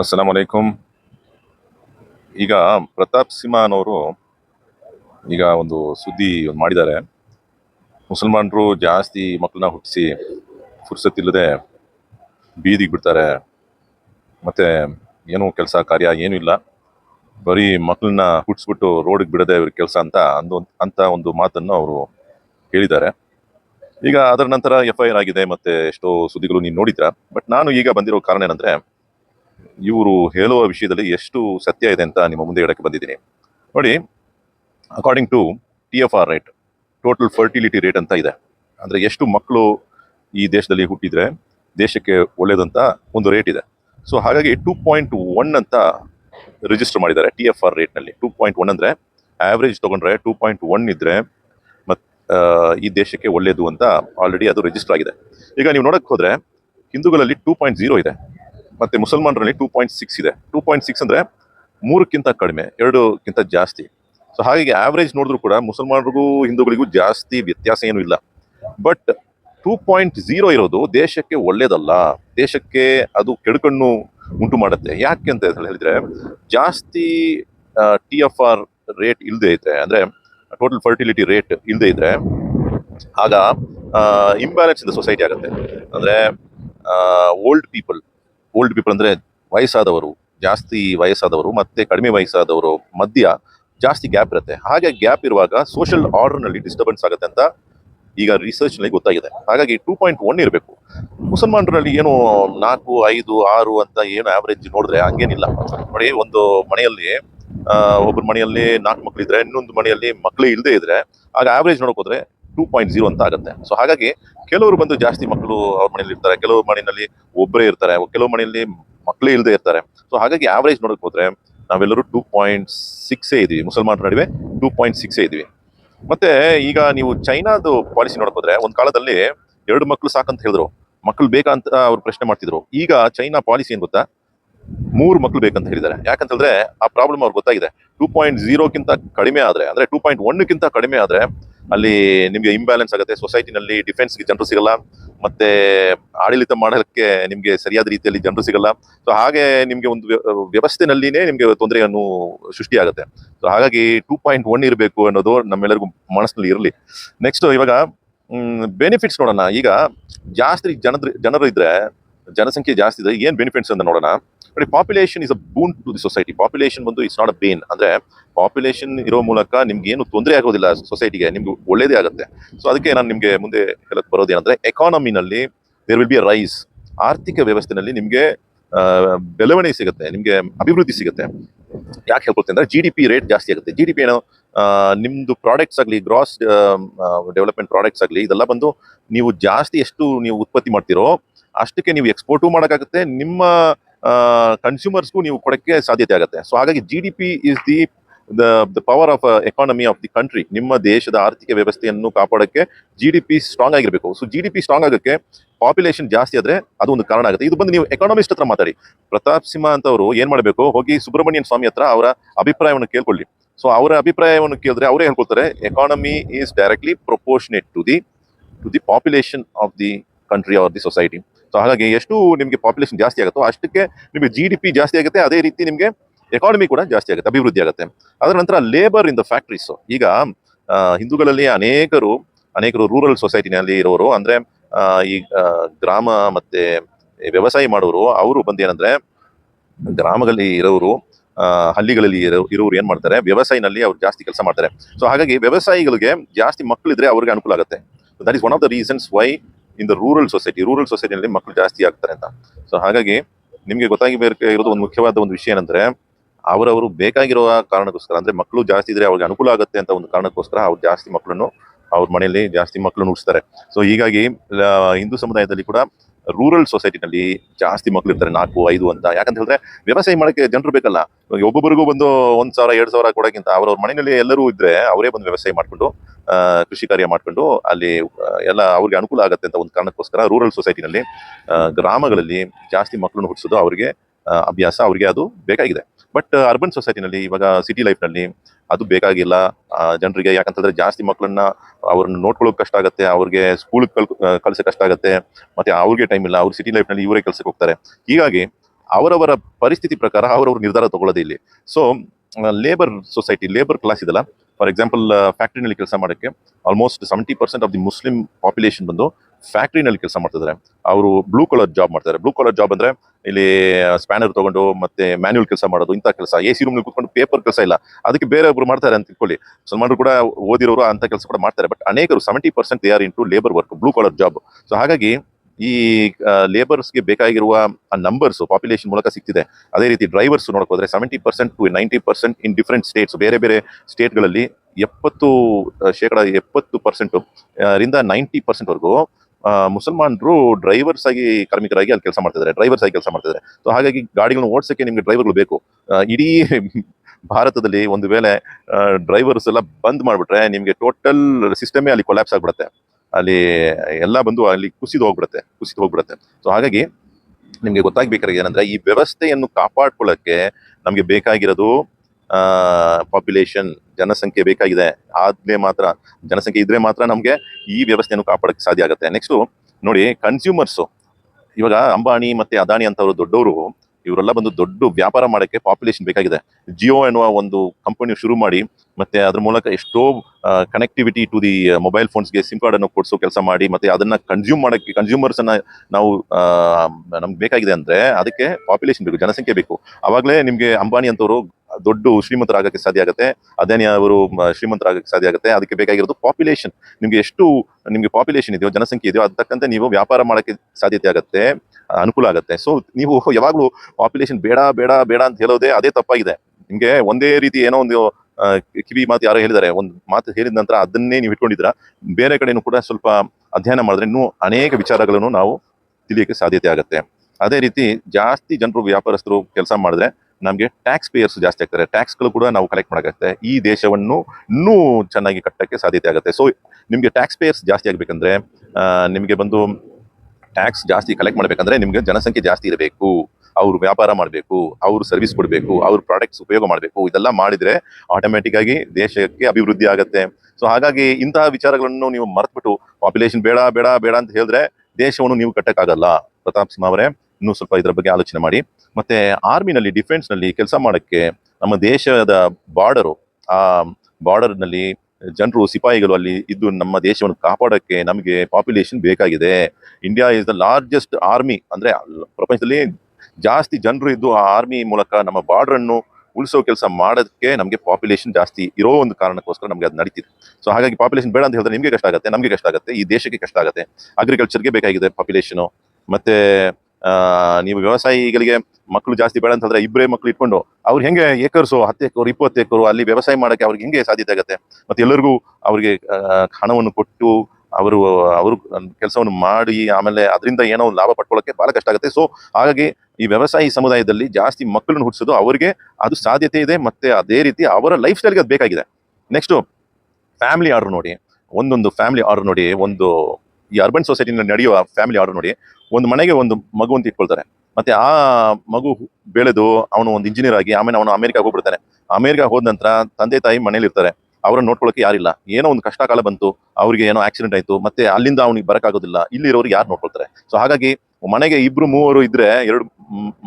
ಅಸ್ಸಲಾಂ ಅಲೈಕುಂ ಈಗ ಪ್ರತಾಪ್ ಸಿಂಹನವರು ಈಗ ಒಂದು ಸುದ್ದಿ ಮಾಡಿದ್ದಾರೆ. ಮುಸಲ್ಮಾನರು ಜಾಸ್ತಿ ಮಕ್ಕಳನ್ನ ಹುಟ್ಟಿಸಿ ಫುರ್ಸತ್ತಿಲ್ಲದೆ ಬೀದಿಗೆ ಬಿಡ್ತಾರೆ. ಮತ್ತು ಏನು ಕೆಲಸ ಕಾರ್ಯ ಏನೂ ಇಲ್ಲ. ಬರೀ ಮಕ್ಕಳನ್ನ ಹುಟ್ಟಿಸ್ಬಿಟ್ಟು ರೋಡಿಗೆ ಬಿಡದೆ ಇವ್ರ ಕೆಲಸ ಅಂತ ಅಂದು ಅಂತ ಒಂದು ಮಾತನ್ನು ಅವರು ಹೇಳಿದ್ದಾರೆ. ಈಗ ಅದರ ನಂತರ ಎಫ್ ಐ ಆರ್ ಆಗಿದೆ ಮತ್ತೆ ಎಷ್ಟೋ ಸುದ್ದಿಗಳು ನೀವು ನೋಡಿದ್ರ? ಬಟ್ ನಾನು ಈಗ ಬಂದಿರೋ ಕಾರಣ ಏನಂದ್ರೆ ಇವರು ಹೇಳುವ ವಿಷಯದಲ್ಲಿ ಎಷ್ಟು ಸತ್ಯ ಇದೆ ಅಂತ ನಿಮ್ಮ ಮುಂದೆ ಹೇಳಕ್ಕೆ ಬಂದಿದ್ದೀನಿ. ನೋಡಿ according to T F R rate total fertility rate ಅಂತ ಇದೆ. ಅಂದರೆ ಎಷ್ಟು ಮಕ್ಕಳು ಈ ದೇಶದಲ್ಲಿ ಹುಟ್ಟಿದ್ರೆ ದೇಶಕ್ಕೆ ಒಳ್ಳೆಯದಂತ ಒಂದು ರೇಟ್ ಇದೆ. ಸೊ ಹಾಗಾಗಿ ಟೂ ಪಾಯಿಂಟ್ ಒನ್ ಅಂತ ರಿಜಿಸ್ಟರ್ ಮಾಡಿದ್ದಾರೆ ಟಿ ಎಫ್ ಆರ್ ರೇಟ್ನಲ್ಲಿ ಟೂ ಪಾಯಿಂಟ್ ಒನ್ ಅಂದರೆ ಆ್ಯಾವ್ರೇಜ್ ತೊಗೊಂಡ್ರೆ ಟೂ ಪಾಯಿಂಟ್ ಒನ್ ಇದ್ದರೆ ಮತ್ತು ಈ ದೇಶಕ್ಕೆ ಒಳ್ಳೆಯದು ಅಂತ ಆಲ್ರೆಡಿ ಅದು ರಿಜಿಸ್ಟರ್ ಆಗಿದೆ. ಈಗ ನೀವು ನೋಡೋಕ್ಕೆ ಹೋದರೆ ಹಿಂದೂಗಳಲ್ಲಿ ಟೂ ಪಾಯಿಂಟ್ ಜೀರೋ ಇದೆ. ಮತ್ತೆ ಮುಸಲ್ಮಾನರಲ್ಲಿ ಟೂ ಪಾಯಿಂಟ್ ಸಿಕ್ಸ್ ಇದೆ. ಟೂ ಪಾಯಿಂಟ್ ಸಿಕ್ಸ್ ಅಂದರೆ ಮೂರಕ್ಕಿಂತ ಕಡಿಮೆ, ಎರಡಕ್ಕಿಂತ ಜಾಸ್ತಿ. ಸೊ ಹಾಗಾಗಿ ಆವರೇಜ್ ನೋಡಿದ್ರು ಕೂಡ ಮುಸಲ್ಮಾನರಿಗೂ ಹಿಂದೂಗಳಿಗೂ ಜಾಸ್ತಿ ವ್ಯತ್ಯಾಸ ಏನೂ ಇಲ್ಲ. ಬಟ್ ಟೂ ಪಾಯಿಂಟ್ ಝೀರೋ ಇರೋದು ದೇಶಕ್ಕೆ ಒಳ್ಳೇದಲ್ಲ. ದೇಶಕ್ಕೆ ಅದು ಕೆಡುಕಣ್ಣು ಉಂಟು ಮಾಡುತ್ತೆ. ಯಾಕೆ ಅಂತ ಹೇಳಿದ್ರೆ, ಜಾಸ್ತಿ ಟಿ ಎಫ್ ಆರ್ ರೇಟ್ ಇಲ್ಲದೆ ಇದ್ರೆ, ಅಂದ್ರೆ ಟೋಟಲ್ ಫರ್ಟಿಲಿಟಿ ರೇಟ್ ಇಲ್ಲದೆ ಇದ್ರೆ, ಆಗ ಇಂಬ್ಯಾಲೆನ್ಸ್ ಇಂದ ಸೊಸೈಟಿ ಆಗುತ್ತೆ. ಅಂದ್ರೆ ಓಲ್ಡ್ ಪೀಪಲ್ ಓಲ್ಡ್ ಪೀಪಲ್ ಅಂದ್ರೆ ವಯಸ್ಸಾದವರು, ಜಾಸ್ತಿ ವಯಸ್ಸಾದವರು ಮತ್ತೆ ಕಡಿಮೆ ವಯಸ್ಸಾದವರು ಮಧ್ಯ ಜಾಸ್ತಿ ಗ್ಯಾಪ್ ಇರುತ್ತೆ. ಹಾಗೆ ಗ್ಯಾಪ್ ಇರುವಾಗ ಸೋಷಿಯಲ್ ಆರ್ಡರ್ನಲ್ಲಿ ಡಿಸ್ಟರ್ಬೆನ್ಸ್ ಆಗುತ್ತೆ ಅಂತ ಈಗ ರಿಸರ್ಚ್ನಲ್ಲಿ ಗೊತ್ತಾಗಿದೆ. ಹಾಗಾಗಿ ಟೂ ಪಾಯಿಂಟ್ ಒನ್ ಇರಬೇಕು. ಮುಸಲ್ಮಾನರಲ್ಲಿ ಏನು ನಾಲ್ಕು, ಐದು, ಆರು ಅಂತ ಏನು ಆವರೇಜ್ ನೋಡಿದ್ರೆ ಹಂಗೇನಿಲ್ಲ. ನೋಡಿ, ಒಂದು ಮನೆಯಲ್ಲಿ ಒಬ್ಬರ ಮನೆಯಲ್ಲಿ ನಾಲ್ಕು ಮಕ್ಕಳಿದ್ರೆ ಇನ್ನೊಂದು ಮನೆಯಲ್ಲಿ ಮಕ್ಕಳು ಇಲ್ಲದೆ ಇದ್ರೆ, ಆಗ ಆವರೇಜ್ ನೋಡಕ್ ಹೋದ್ರೆ ಟೂ ಪಾಯಿಂಟ್ ಜೀರೋ ಅಂತ ಆಗುತ್ತೆ. ಸೊ ಹಾಗಾಗಿ ಕೆಲವರು ಬಂದು ಜಾಸ್ತಿ ಮಕ್ಕಳು ಅವ್ರ ಮನೇಲಿ ಇರ್ತಾರೆ ಕೆಲವು ಮನೆಯಲ್ಲಿ ಒಬ್ಬರೇ ಇರ್ತಾರೆ ಕೆಲವು ಮನೆಯಲ್ಲಿ ಮಕ್ಕಳೇ ಇಲ್ಲದೆ ಇರ್ತಾರೆ. ಸೊ ಹಾಗಾಗಿ ಆವರೇಜ್ ನೋಡಕ್ ಹೋದ್ರೆ ನಾವೆಲ್ಲರೂ ಟೂ ಪಾಯಿಂಟ್ ಸಿಕ್ಸೇ ಇದೀವಿ, ಮುಸಲ್ಮಾನರ ನಡುವೆ ಟೂ ಪಾಯಿಂಟ್ ಸಿಕ್ಸೇ ಇದೀವಿ. ಮತ್ತೆ ಈಗ ನೀವು ಚೈನಾದು ಪಾಲಿಸಿ ನೋಡಕ್ ಹೋದ್ರೆ ಒಂದ್ ಕಾಲದಲ್ಲಿ ಎರಡು ಮಕ್ಕಳು ಸಾಕಂತ ಹೇಳಿದ್ರು. ಮಕ್ಕಳು ಬೇಕಾ ಅಂತ ಅವ್ರು ಪ್ರಶ್ನೆ ಮಾಡ್ತಿದ್ರು. ಈಗ ಚೈನಾ ಪಾಲಿಸಿ ಏನ್ ಗೊತ್ತಾ? ಮೂರು ಮಕ್ಕಳು ಬೇಕಂತ ಹೇಳಿದ್ದಾರೆ. ಯಾಕಂತ ಆ ಪ್ರಾಬ್ಲಮ್ ಅವ್ರಿಗೆ ಗೊತ್ತಾಗಿದೆ. ಟೂ ಪಾಯಿಂಟ್ ಜೀರೋಕ್ಕಿಂತ ಕಡಿಮೆ ಆದ್ರೆ, ಅಂದ್ರೆ ಟೂ ಪಾಯಿಂಟ್ ಒನ್ಕ್ಕಿಂತ ಕಡಿಮೆ ಆದ್ರೆ ಅಲ್ಲಿ ನಿಮಗೆ ಇಂಬ್ಯಾಲೆನ್ಸ್ ಆಗುತ್ತೆ. ಸೊಸೈಟಿನಲ್ಲಿ ಡಿಫೆನ್ಸ್ಗೆ ಜನರು ಸಿಗಲ್ಲ. ಮತ್ತೆ ಆಡಳಿತ ಮಾಡೋಕ್ಕೆ ನಿಮಗೆ ಸರಿಯಾದ ರೀತಿಯಲ್ಲಿ ಜನರು ಸಿಗಲ್ಲ. ಸೊ ಹಾಗೆ ನಿಮಗೆ ಒಂದು ವ್ಯ- ವ್ಯವಸ್ಥೆನಲ್ಲಿನೇ ನಿಮಗೆ ತೊಂದರೆಯನ್ನು ಸೃಷ್ಟಿಯಾಗುತ್ತೆ. ಸೊ ಹಾಗಾಗಿ ಟೂ ಪಾಯಿಂಟ್ ಒನ್ ಇರಬೇಕು ಅನ್ನೋದು ನಮ್ಮೆಲ್ಲರಿಗೂ ಮನಸ್ಸಿನಲ್ಲಿ ಇರಲಿ. ನೆಕ್ಸ್ಟ್ ಇವಾಗ ಬೆನಿಫಿಟ್ಸ್ ನೋಡೋಣ. ಈಗ ಜಾಸ್ತಿ ಜನರು ಜನರು ಇದ್ರೆ ಜನಸಂಖ್ಯೆ ಜಾಸ್ತಿ ಇದೆ ಏನ್ ಬೆನಿಫಿಟ್ಸ್ ಅಂತ ನೋಡೋಣ. ನೋಡಿ population is a boon to the society population ಬಂದು ಇಟ್ಸ್ ನಾಟ್ ಅ ಬೇನ್ ಅಂದ್ರೆ ಪಾಪ್ಯುಲೇಷನ್ ಇರೋ ಮೂಲಕ ನಿಮ್ಗೆ ಏನು ತೊಂದರೆ ಆಗೋದಿಲ್ಲ ಸೊಸೈಟಿಗೆ ನಿಮ್ಗೆ ಒಳ್ಳೇದೇ ಆಗುತ್ತೆ. ಸೊ ಅದಕ್ಕೆ ನಾನು ನಿಮಗೆ ಮುಂದೆ ಹೇಳಕ್ ಬರೋದೇನಂದ್ರೆ ಎಕಾನಮಿನಲ್ಲಿ there will be a rise ಆರ್ಥಿಕ ವ್ಯವಸ್ಥೆನಲ್ಲಿ ನಿಮಗೆ ಬೆಳವಣಿಗೆ ಸಿಗುತ್ತೆ, ನಿಮಗೆ ಅಭಿವೃದ್ಧಿ ಸಿಗುತ್ತೆ. ಯಾಕೆ ಹೇಳ್ಕೊಳ್ತೀನಿ ಅಂದರೆ ಜಿ ಡಿ ಪಿ ರೇಟ್ ಜಾಸ್ತಿ ಆಗುತ್ತೆ. ಜಿ ಡಿ ಪಿ ಏನು ನಿಮ್ಮದು ಪ್ರಾಡಕ್ಟ್ಸ್ ಆಗಲಿ ಗ್ರಾಸ್ ಡೆವಲಪ್ಮೆಂಟ್ ಪ್ರಾಡಕ್ಟ್ಸ್ ಆಗಲಿ, ಇದೆಲ್ಲ ಬಂದು ನೀವು ಜಾಸ್ತಿ ಎಷ್ಟು ನೀವು ಉತ್ಪತ್ತಿ ಮಾಡ್ತೀರೋ ಅಷ್ಟಕ್ಕೆ ನೀವು ಎಕ್ಸ್ಪೋರ್ಟು ಮಾಡೋಕ್ಕಾಗುತ್ತೆ, ನಿಮ್ಮ ಕನ್ಸ್ಯೂಮರ್ಸ್ಗೂ ನೀವು ಕೊಡೋಕ್ಕೆ ಸಾಧ್ಯತೆ ಆಗುತ್ತೆ. ಸೊ ಹಾಗಾಗಿ G D P is the the the power of economy of the country ನಿಮ್ಮ ದೇಶದ ಆರ್ಥಿಕ ವ್ಯವಸ್ಥೆಯನ್ನು ಕಾಪಾಡೋಕ್ಕೆ ಜಿ ಡಿ ಪಿ ಸ್ಟ್ರಾಂಗ್ ಆಗಿರಬೇಕು. So G D P strong ಆಗೋಕ್ಕೆ ಪಾಪ್ಯುಲೇಷನ್ ಜಾಸ್ತಿ ಆದರೆ ಅದು ಒಂದು ಕಾರಣ ಆಗುತ್ತೆ. ಇದು ಬಂದು ನೀವು ಎಕಾನಮಿಸ್ಟ್ ಹತ್ರ ಮಾತಾಡಿ. ಪ್ರತಾಪ್ ಸಿಂಹ ಅಂತವರು ಏನು ಮಾಡಬೇಕು? ಹೋಗಿ ಸುಬ್ರಹ್ಮಣ್ಯನ್ ಸ್ವಾಮಿ ಹತ್ರ ಅವರ ಅಭಿಪ್ರಾಯವನ್ನು ಕೇಳ್ಕೊಳ್ಳಿ. ಸೊ ಅವರ ಅಭಿಪ್ರಾಯವನ್ನು ಕೇಳಿದ್ರೆ ಅವರೇ ಹೇಳ್ಕೊಳ್ತಾರೆ economy is directly proportionate to the to the population of the country or the society so ಹಾಗಾಗಿ ಎಷ್ಟು ನಿಮಗೆ ಪಾಪ್ಯುಲೇಷನ್ ಜಾಸ್ತಿ ಆಗುತ್ತೋ ಅಷ್ಟಕ್ಕೆ ನಿಮಗೆ ಜಿ ಡಿ ಪಿ ಜಾಸ್ತಿ ಆಗುತ್ತೆ. ಅದೇ ರೀತಿ ನಿಮಗೆ ಎಕಾನಮಿ ಕೂಡ ಜಾಸ್ತಿ ಆಗುತ್ತೆ, ಅಭಿವೃದ್ಧಿ ಆಗುತ್ತೆ. ಅದರ ನಂತರ ಲೇಬರ್ ಇನ್ ದ ಫ್ಯಾಕ್ಟ್ರೀಸ್ ಈಗ ಹಿಂದೂಗಳಲ್ಲಿ ಅನೇಕರು ಅನೇಕರು ರೂರಲ್ ಸೊಸೈಟಿನಲ್ಲಿ ಇರೋರು, ಅಂದ್ರೆ ಈ ಗ್ರಾಮ ಮತ್ತೆ ವ್ಯವಸಾಯ ಮಾಡೋರು, ಅವರು ಬಂದು ಏನಂದರೆ, ಗ್ರಾಮಗಳಲ್ಲಿ ಇರೋರು ಹಳ್ಳಿಗಳಲ್ಲಿ ಇರೋ, ಇರೋರು ಏನು ಮಾಡ್ತಾರೆ, ವ್ಯವಸಾಯನಲ್ಲಿ ಅವ್ರು ಜಾಸ್ತಿ ಕೆಲಸ ಮಾಡ್ತಾರೆ. ಸೊ ಹಾಗಾಗಿ ವ್ಯವಸಾಯಿಗಳಿಗೆ ಜಾಸ್ತಿ ಮಕ್ಕಳಿದ್ರೆ ಅವ್ರಿಗೆ ಅನುಕೂಲ ಆಗುತ್ತೆ. That is one of the reasons why in the rural society rural ಸೊಸೈಟಿನಲ್ಲಿ ಮಕ್ಕಳು ಜಾಸ್ತಿ ಆಗ್ತಾರೆ ಅಂತ. ಸೊ ಹಾಗಾಗಿ ನಿಮಗೆ ಗೊತ್ತಾಗಿ ಇರೋದು ಒಂದು ಮುಖ್ಯವಾದ ಒಂದು ವಿಷಯ ಏನಂದ್ರೆ, ಅವರವರು ಬೇಕಾಗಿರುವ ಕಾರಣಕ್ಕೋಸ್ಕರ, ಅಂದ್ರೆ ಮಕ್ಕಳು ಜಾಸ್ತಿ ಇದ್ರೆ ಅವ್ರಿಗೆ ಅನುಕೂಲ ಆಗುತ್ತೆ ಅಂತ ಒಂದು ಕಾರಣಕ್ಕೋಸ್ಕರ ಅವ್ರು ಜಾಸ್ತಿ ಮಕ್ಕಳನ್ನು ಅವ್ರ ಮನೆಯಲ್ಲಿ ಜಾಸ್ತಿ ಮಕ್ಕಳನ್ನು ಉಳಿಸ್ತಾರೆ. ಸೊ ಹೀಗಾಗಿ ಹಿಂದೂ ಸಮುದಾಯದಲ್ಲಿ ಕೂಡ ರೂರಲ್ ಸೊಸೈಟಿನಲ್ಲಿ ಜಾಸ್ತಿ ಮಕ್ಕಳು ಇರ್ತಾರೆ, ನಾಲ್ಕು, ಐದು ಅಂತ. ಯಾಕಂತ ಹೇಳಿದ್ರೆ ವ್ಯವಸಾಯ ಮಾಡಕ್ಕೆ ಜನರು ಬೇಕಲ್ಲ. ಒಬ್ಬೊಬ್ಬರಿಗೂ ಬಂದು ಒಂದ್ ಸಾವಿರ, ಎರಡ್ ಸಾವಿರ ಕೊಡೋಕ್ಕಿಂತ ಅವ್ರವ್ರ ಮನೆಯಲ್ಲಿ ಎಲ್ಲರೂ ಇದ್ರೆ ಅವರೇ ಬಂದು ವ್ಯವಸಾಯ ಮಾಡ್ಕೊಂಡು ಕೃಷಿ ಕಾರ್ಯ ಮಾಡ್ಕೊಂಡು ಅಲ್ಲಿ ಎಲ್ಲ ಅವ್ರಿಗೆ ಅನುಕೂಲ ಆಗುತ್ತೆ ಅಂತ ಒಂದು ಕಾರಣಕ್ಕೋಸ್ಕರ ರೂರಲ್ ಸೊಸೈಟಿನಲ್ಲಿ ಗ್ರಾಮಗಳಲ್ಲಿ ಜಾಸ್ತಿ ಮಕ್ಕಳನ್ನು ಹುಟ್ಟಿಸೋದು ಅವರಿಗೆ ಅಭ್ಯಾಸ, ಅವರಿಗೆ ಅದು ಬೇಕಾಗಿದೆ. ಬಟ್ ಅರ್ಬನ್ ಸೊಸೈಟಿನಲ್ಲಿ ಇವಾಗ ಸಿಟಿ ಲೈಫ್ನಲ್ಲಿ ಅದು ಬೇಕಾಗಿಲ್ಲ. ಜನರಿಗೆ ಯಾಕಂತಂದ್ರೆ ಜಾಸ್ತಿ ಮಕ್ಕಳನ್ನ ಅವ್ರನ್ನ ನೋಡ್ಕೊಳ್ಳೋಕೆ ಕಷ್ಟ ಆಗುತ್ತೆ, ಅವ್ರಿಗೆ ಸ್ಕೂಲ್ ಕಲ್ ಕಳ್ಸೋಕೆ ಕಷ್ಟ ಆಗುತ್ತೆ, ಮತ್ತೆ ಅವ್ರಿಗೆ ಟೈಮ್ ಇಲ್ಲ, ಅವ್ರ ಸಿಟಿ ಲೈಫ್ನಲ್ಲಿ ಇವರೇ ಕೆಲಸಕ್ಕೆ ಹೋಗ್ತಾರೆ. ಹೀಗಾಗಿ ಅವರವರ ಪರಿಸ್ಥಿತಿ ಪ್ರಕಾರ ಅವರವರು ನಿರ್ಧಾರ ತಗೊಳ್ಳೋದೇ ಇಲ್ಲಿ. So labour society labour class ಇದೆಲ್ಲ. ಫಾರ್ ಎಕ್ಸಾಂಪಲ್ ಫ್ಯಾಕ್ಟ್ರಿನಲ್ಲಿ ಕೆಲಸ ಮಾಡೋಕ್ಕೆ almost seventy percent of the Muslim population ಬಂದು ಫ್ಯಾಕ್ಟ್ರಿನಲ್ಲಿ ಕೆಲಸ ಮಾಡ್ತಿದ್ದಾರೆ ಅವರು ಬ್ಲೂ ಕಲರ್ ಜಾಬ್ ಮಾಡ್ತಾರೆ. ಬ್ಲೂ ಕಲರ್ ಜಾಬ್ ಅಂದ್ರೆ ಇಲ್ಲಿ ಸ್ಪ್ಯಾನರ್ ತಗೊಂಡು ಮತ್ತೆ ಮ್ಯಾನ್ಯುವಲ್ ಕೆಲಸ ಮಾಡೋದು, ಇಂಥ ಕೆಲಸ. ಎ ಸಿ ರೂಮ್ ಕೂತ್ಕೊಂಡು ಪೇಪರ್ ಕೆಲಸ ಇಲ್ಲ. ಅದಕ್ಕೆ ಬೇರೆ ಒಬ್ರು ಮಾಡ್ತಾರೆ ಅಂತ ತಿಳ್ಕೊಳ್ಳಿ. ಸಲ್ಮಾನರು ಕೂಡ ಓದಿರೋರು ಅಂತ ಕೆಲಸ ಕೂಡ ಮಾಡ್ತಾರೆ. ಬಟ್ ಅನೇಕರು seventy percent they are into labour work blue collar job so ಹಾಗಾಗಿ ಈ ಲೇಬರ್ಸ್ಗೆ ಬೇಕಾಗಿರುವ ನಂಬರ್ಸ್ ಪಾಪ್ಯುಲೇಷನ್ ಮೂಲಕ ಸಿಗ್ತಿದೆ ಅದೇ ರೀತಿ drivers ನೋಡ್ಕೋದ್ರೆ seventy percent to ninety percent in different states ಬೇರೆ ಬೇರೆ ಸ್ಟೇಟ್ಗಳಲ್ಲಿ ಎಪ್ಪತ್ತು ಶೇಕಡ ಎಪ್ಪತ್ತು ಪರ್ಸೆಂಟು ರಿಂದ ನೈಂಟಿ ಪರ್ಸೆಂಟ್ ವರೆಗೂ ಮುಸಲ್ಮಾನರು ಡ್ರೈವರ್ಸ್ ಆಗಿ ಕಾರ್ಮಿಕರಾಗಿ ಅಲ್ಲಿ ಕೆಲಸ ಮಾಡ್ತಿದ್ದಾರೆ ಡ್ರೈವರ್ಸ್ ಆಗಿ ಕೆಲಸ ಮಾಡ್ತಿದ್ದಾರೆ ಸೊ ಹಾಗಾಗಿ ಗಾಡಿಗಳನ್ನು ಓಡಿಸೋಕೆ ನಿಮಗೆ ಡ್ರೈವರ್ಗಳು ಬೇಕು. ಇಡೀ ಭಾರತದಲ್ಲಿ ಒಂದು ವೇಳೆ ಡ್ರೈವರ್ಸ್ ಎಲ್ಲ ಬಂದ್ ಮಾಡಿಬಿಟ್ರೆ ನಿಮಗೆ ಟೋಟಲ್ ಸಿಸ್ಟಮೇ ಅಲ್ಲಿ ಕೊಲ್ಯಾಪ್ಸ್ ಆಗಿಬಿಡುತ್ತೆ. ಅಲ್ಲಿ ಎಲ್ಲ ಬಂದು ಅಲ್ಲಿ ಕುಸಿದು ಹೋಗ್ಬಿಡುತ್ತೆ ಕುಸಿದು ಹೋಗ್ಬಿಡುತ್ತೆ. ಸೊ ಹಾಗಾಗಿ ನಿಮಗೆ ಗೊತ್ತಾಗ್ಬೇಕಾದ್ರೆ ಏನಂದ್ರೆ ಈ ವ್ಯವಸ್ಥೆಯನ್ನು ಕಾಪಾಡ್ಕೊಳ್ಳೋಕ್ಕೆ ನಮಗೆ ಬೇಕಾಗಿರೋದು ಪಾಪ್ಯುಲೇಷನ್ ಜನಸಂಖ್ಯೆ ಬೇಕಾಗಿದೆ. ಆದ್ರೆ ಮಾತ್ರ, ಜನಸಂಖ್ಯೆ ಇದ್ರೆ ಮಾತ್ರ ನಮಗೆ ಈ ವ್ಯವಸ್ಥೆಯನ್ನು ಕಾಪಾಡಕ್ಕೆ ಸಾಧ್ಯ ಆಗುತ್ತೆ. ನೆಕ್ಸ್ಟ್ ನೋಡಿ ಕನ್ಸ್ಯೂಮರ್ಸ್ ಇವಾಗ ಅಂಬಾನಿ ಮತ್ತೆ ಅದಾನಿ ಅಂತವರು ದೊಡ್ಡವರು, ಇವರೆಲ್ಲ ಬಂದು ದೊಡ್ಡ ವ್ಯಾಪಾರ ಮಾಡೋಕ್ಕೆ ಪಾಪ್ಯುಲೇಷನ್ ಬೇಕಾಗಿದೆ. ಜಿಯೋ ಎನ್ನುವ ಒಂದು ಕಂಪನಿ ಶುರು ಮಾಡಿ, ಮತ್ತೆ ಅದ್ರ ಮೂಲಕ ಎಷ್ಟೋ ಕನೆಕ್ಟಿವಿಟಿ ಟು ದಿ ಮೊಬೈಲ್ ಫೋನ್ಸ್ಗೆ ಸಿಮ್ ಕಾರ್ಡ್ ಅನ್ನು ಕೊಡಿಸೋ ಕೆಲಸ ಮಾಡಿ, ಮತ್ತೆ ಅದನ್ನ ಕನ್ಸ್ಯೂಮ್ ಮಾಡಕ್ಕೆ ಕನ್ಸ್ಯೂಮರ್ಸ್ ಅನ್ನ ನಾವು ನಮ್ಗೆ ಬೇಕಾಗಿದೆ ಅಂದ್ರೆ ಅದಕ್ಕೆ ಪಾಪ್ಯುಲೇಷನ್ ಬೇಕು, ಜನಸಂಖ್ಯೆ ಬೇಕು. ಅವಾಗಲೇ ನಿಮ್ಗೆ ಅಂಬಾನಿ ಅಂತವರು ದೊಡ್ಡ ಶ್ರೀಮಂತರಾಗಕ್ಕೆ ಸಾಧ್ಯ ಆಗುತ್ತೆ. ಅದಾನಿ ಅವರು ಶ್ರೀಮಂತರಾಗಕ್ಕೆ ಸಾಧ್ಯ ಆಗುತ್ತೆ. ಅದಕ್ಕೆ ಬೇಕಾಗಿರೋದು ಪಾಪ್ಯುಲೇಷನ್ ನಿಮಗೆ ಎಷ್ಟು, ನಿಮಗೆ ಪಾಪ್ಯುಲೇಷನ್ ಇದೆಯೋ, ಜನಸಂಖ್ಯೆ ಇದೆಯೋ ಅದಕ್ಕಂತೆ ನೀವು ವ್ಯಾಪಾರ ಮಾಡೋಕ್ಕೆ ಸಾಧ್ಯತೆ ಆಗುತ್ತೆ, ಅನುಕೂಲ ಆಗುತ್ತೆ. ಸೊ ನೀವು ಯಾವಾಗಲೂ ಪಾಪ್ಯುಲೇಷನ್ ಬೇಡ ಬೇಡ ಬೇಡ ಅಂತ ಹೇಳೋದೇ ಅದೇ ತಪ್ಪಾಗಿದೆ. ನಿಮಗೆ ಒಂದೇ ರೀತಿ ಏನೋ ಒಂದು ಕಿವಿ ಮಾತು ಯಾರೋ ಹೇಳಿದ್ದಾರೆ. ಒಂದು ಮಾತು ಹೇಳಿದ ನಂತರ ಅದನ್ನೇ ನೀವು ಇಟ್ಕೊಂಡಿದ್ರ ಬೇರೆ ಕಡೆನೂ ಕೂಡ ಸ್ವಲ್ಪ ಅಧ್ಯಯನ ಮಾಡಿದ್ರೆ ಇನ್ನೂ ಅನೇಕ ವಿಚಾರಗಳನ್ನು ನಾವು ತಿಳಿಯೋಕ್ಕೆ ಸಾಧ್ಯತೆ ಆಗುತ್ತೆ. ಅದೇ ರೀತಿ ಜಾಸ್ತಿ ಜನರು ವ್ಯಾಪಾರಸ್ಥರು ಕೆಲಸ ಮಾಡಿದ್ರೆ ನಮಗೆ ಟ್ಯಾಕ್ಸ್ ಪೇಯರ್ಸ್ ಜಾಸ್ತಿ ಆಗ್ತಾರೆ. ಟ್ಯಾಕ್ಸ್ಗಳು ಕೂಡ ನಾವು ಕಲೆಕ್ಟ್ ಮಾಡೋಕ್ಕಾಗುತ್ತೆ. ಈ ದೇಶವನ್ನು ಇನ್ನೂ ಚೆನ್ನಾಗಿ ಕಟ್ಟಕ್ಕೆ ಸಾಧ್ಯತೆ ಆಗುತ್ತೆ. ಸೊ ನಿಮಗೆ ಟ್ಯಾಕ್ಸ್ ಪೇಯರ್ಸ್ ಜಾಸ್ತಿ ಆಗಬೇಕಂದ್ರೆ ನಿಮಗೆ ಬಂದು ಟ್ಯಾಕ್ಸ್ ಜಾಸ್ತಿ ಕಲೆಕ್ಟ್ ಮಾಡಬೇಕಂದ್ರೆ ನಿಮಗೆ ಜನಸಂಖ್ಯೆ ಜಾಸ್ತಿ ಇರಬೇಕು. ಅವರು ವ್ಯಾಪಾರ ಮಾಡಬೇಕು, ಅವರು ಸರ್ವಿಸ್ ಕೊಡಬೇಕು, ಅವ್ರ ಪ್ರಾಡಕ್ಟ್ಸ್ ಉಪಯೋಗ ಮಾಡಬೇಕು. ಇದೆಲ್ಲ ಮಾಡಿದರೆ ಆಟೋಮೆಟಿಕ್ ಆಗಿ ದೇಶಕ್ಕೆ ಅಭಿವೃದ್ಧಿ ಆಗುತ್ತೆ. ಸೊ ಹಾಗಾಗಿ ಇಂತಹ ವಿಚಾರಗಳನ್ನು ನೀವು ಮರೆತುಬಿಟ್ಟು ಪಾಪ್ಯುಲೇಷನ್ ಬೇಡ ಬೇಡ ಬೇಡ ಅಂತ ಹೇಳಿದ್ರೆ ದೇಶವನ್ನು ನೀವು ಕಟ್ಟಕ್ಕಾಗಲ್ಲ. ಪ್ರತಾಪ್ ಸಿಂಹ ಅವರೇ ಇನ್ನೂ ಸ್ವಲ್ಪ ಇದರ ಬಗ್ಗೆ ಆಲೋಚನೆ ಮಾಡಿ. ಮತ್ತೆ ಆರ್ಮಿನಲ್ಲಿ ಡಿಫೆನ್ಸ್ನಲ್ಲಿ ಕೆಲಸ ಮಾಡೋಕ್ಕೆ ನಮ್ಮ ದೇಶದ ಬಾರ್ಡರು ಆ ಬಾರ್ಡರ್ನಲ್ಲಿ ಜನರು, ಸಿಪಾಯಿಗಳು ಅಲ್ಲಿ ಇದ್ದು ನಮ್ಮ ದೇಶವನ್ನು ಕಾಪಾಡೋಕ್ಕೆ ನಮಗೆ ಪಾಪ್ಯುಲೇಷನ್ ಬೇಕಾಗಿದೆ. India is the largest army ಅಂದ್ರೆ ಪ್ರಪಂಚದಲ್ಲಿ ಜಾಸ್ತಿ ಜನರು ಇದ್ದು ಆ ಆರ್ಮಿ ಮೂಲಕ ನಮ್ಮ ಬಾರ್ಡರ್ ಅನ್ನು ಉಳಿಸೋ ಕೆಲಸ ಮಾಡೋದಕ್ಕೆ ನಮಗೆ ಪಾಪ್ಯುಲೇಷನ್ ಜಾಸ್ತಿ ಇರೋ ಒಂದು ಕಾರಣಕ್ಕೋಸ್ಕರ ನಮಗೆ ಅದು ನಡೀತಿದೆ. ಸೊ ಹಾಗಾಗಿ ಪಾಪ್ಯುಲೇಷನ್ ಬೇಡ ಅಂತ ಹೇಳಿದ್ರೆ ನಿಮಗೆ ಕಷ್ಟ ಆಗುತ್ತೆ, ನಮಗೆ ಕಷ್ಟ ಆಗುತ್ತೆ, ಈ ದೇಶಕ್ಕೆ ಕಷ್ಟ ಆಗುತ್ತೆ ಅಗ್ರಿಕಲ್ಚರ್ಗೆ ಬೇಕಾಗಿದೆ ಪಾಪ್ಯುಲೇಷನು ಮತ್ತೆ ನೀವು ವ್ಯವಸಾಯಿಗಳಿಗೆ ಮಕ್ಕಳು ಜಾಸ್ತಿ ಬೇಡ ಅಂತಂದ್ರೆ ಇಬ್ಬರೇ ಮಕ್ಕಳು ಇಟ್ಕೊಂಡು ಅವ್ರು ಹೆಂಗೆ ಏಕರ್ಸು ಹತ್ತು ಎಕರು, ಇಪ್ಪತ್ತು ಎಕರು, ಅಲ್ಲಿ ವ್ಯವಸಾಯ ಮಾಡಕ್ಕೆ ಅವ್ರಿಗೆ ಹೆಂಗೆ ಸಾಧ್ಯತೆ ಆಗುತ್ತೆ? ಮತ್ತೆ ಎಲ್ಲರಿಗೂ ಅವ್ರಿಗೆ ಹಣವನ್ನು ಕೊಟ್ಟು ಅವರು ಅವರು ಕೆಲಸವನ್ನು ಮಾಡಿ, ಆಮೇಲೆ ಅದರಿಂದ ಏನೋ ಲಾಭ ಪಡ್ಕೊಳ್ಳೋಕೆ ಬಹಳ ಕಷ್ಟ ಆಗುತ್ತೆ. ಸೊ ಹಾಗಾಗಿ ಈ ವ್ಯವಸಾಯಿ ಸಮುದಾಯದಲ್ಲಿ ಜಾಸ್ತಿ ಮಕ್ಕಳನ್ನು ಹುಟ್ಟಿಸೋದು ಅವರಿಗೆ ಅದು ಸಾಧ್ಯತೆ ಇದೆ, ಮತ್ತೆ ಅದೇ ರೀತಿ ಅವರ ಲೈಫ್ ಸ್ಟೈಲ್ಗೆ ಅದು ಬೇಕಾಗಿದೆ. ನೆಕ್ಸ್ಟ್ ಫ್ಯಾಮಿಲಿ ಆರ್ಡರ್ ನೋಡಿ. ಒಂದೊಂದು ಫ್ಯಾಮಿಲಿ ಆರ್ಡರ್ ನೋಡಿ, ಒಂದು ಈ ಅರ್ಬನ್ ಸೊಸೈಟಿನಲ್ಲಿ ನಡೆಯುವ ಫ್ಯಾಮಿಲಿ ಆರ್ಡರ್ ನೋಡಿ, ಒಂದು ಮನೆಗೆ ಒಂದು ಮಗು ಅಂತ ಇಟ್ಕೊಳ್ತಾರೆ. ಮತ್ತೆ ಆ ಮಗು ಬೆಳೆದು ಅವನು ಒಂದು ಇಂಜಿನಿಯರ್ ಆಗಿ, ಆಮೇಲೆ ಅವನು ಅಮೆರಿಕಾಗೆ ಹೋಗ್ಬಿಡ್ತಾನೆ. ಅಮೆರಿಕ ಹೋದ ನಂತರ ತಂದೆ ತಾಯಿ ಮನೇಲಿ ಇರ್ತಾರೆ. ಅವ್ರನ್ನ ನೋಡ್ಕೊಳ್ಳೋಕೆ ಯಾರಿಲ್ಲ. ಏನೋ ಒಂದು ಕಷ್ಟ ಕಾಲ ಬಂತು, ಅವ್ರಿಗೆ ಏನೋ ಆಕ್ಸಿಡೆಂಟ್ ಆಯ್ತು, ಮತ್ತೆ ಅಲ್ಲಿಂದ ಅವ್ನಿಗೆ ಬರೋಕ್ಕಾಗೋದಿಲ್ಲ. ಇಲ್ಲಿರೋರು ಯಾರು ನೋಡ್ಕೊಳ್ತಾರೆ? ಸೊ ಹಾಗಾಗಿ ಮನೆಗೆ ಇಬ್ರು ಮೂವರು ಇದ್ರೆ ಎರಡು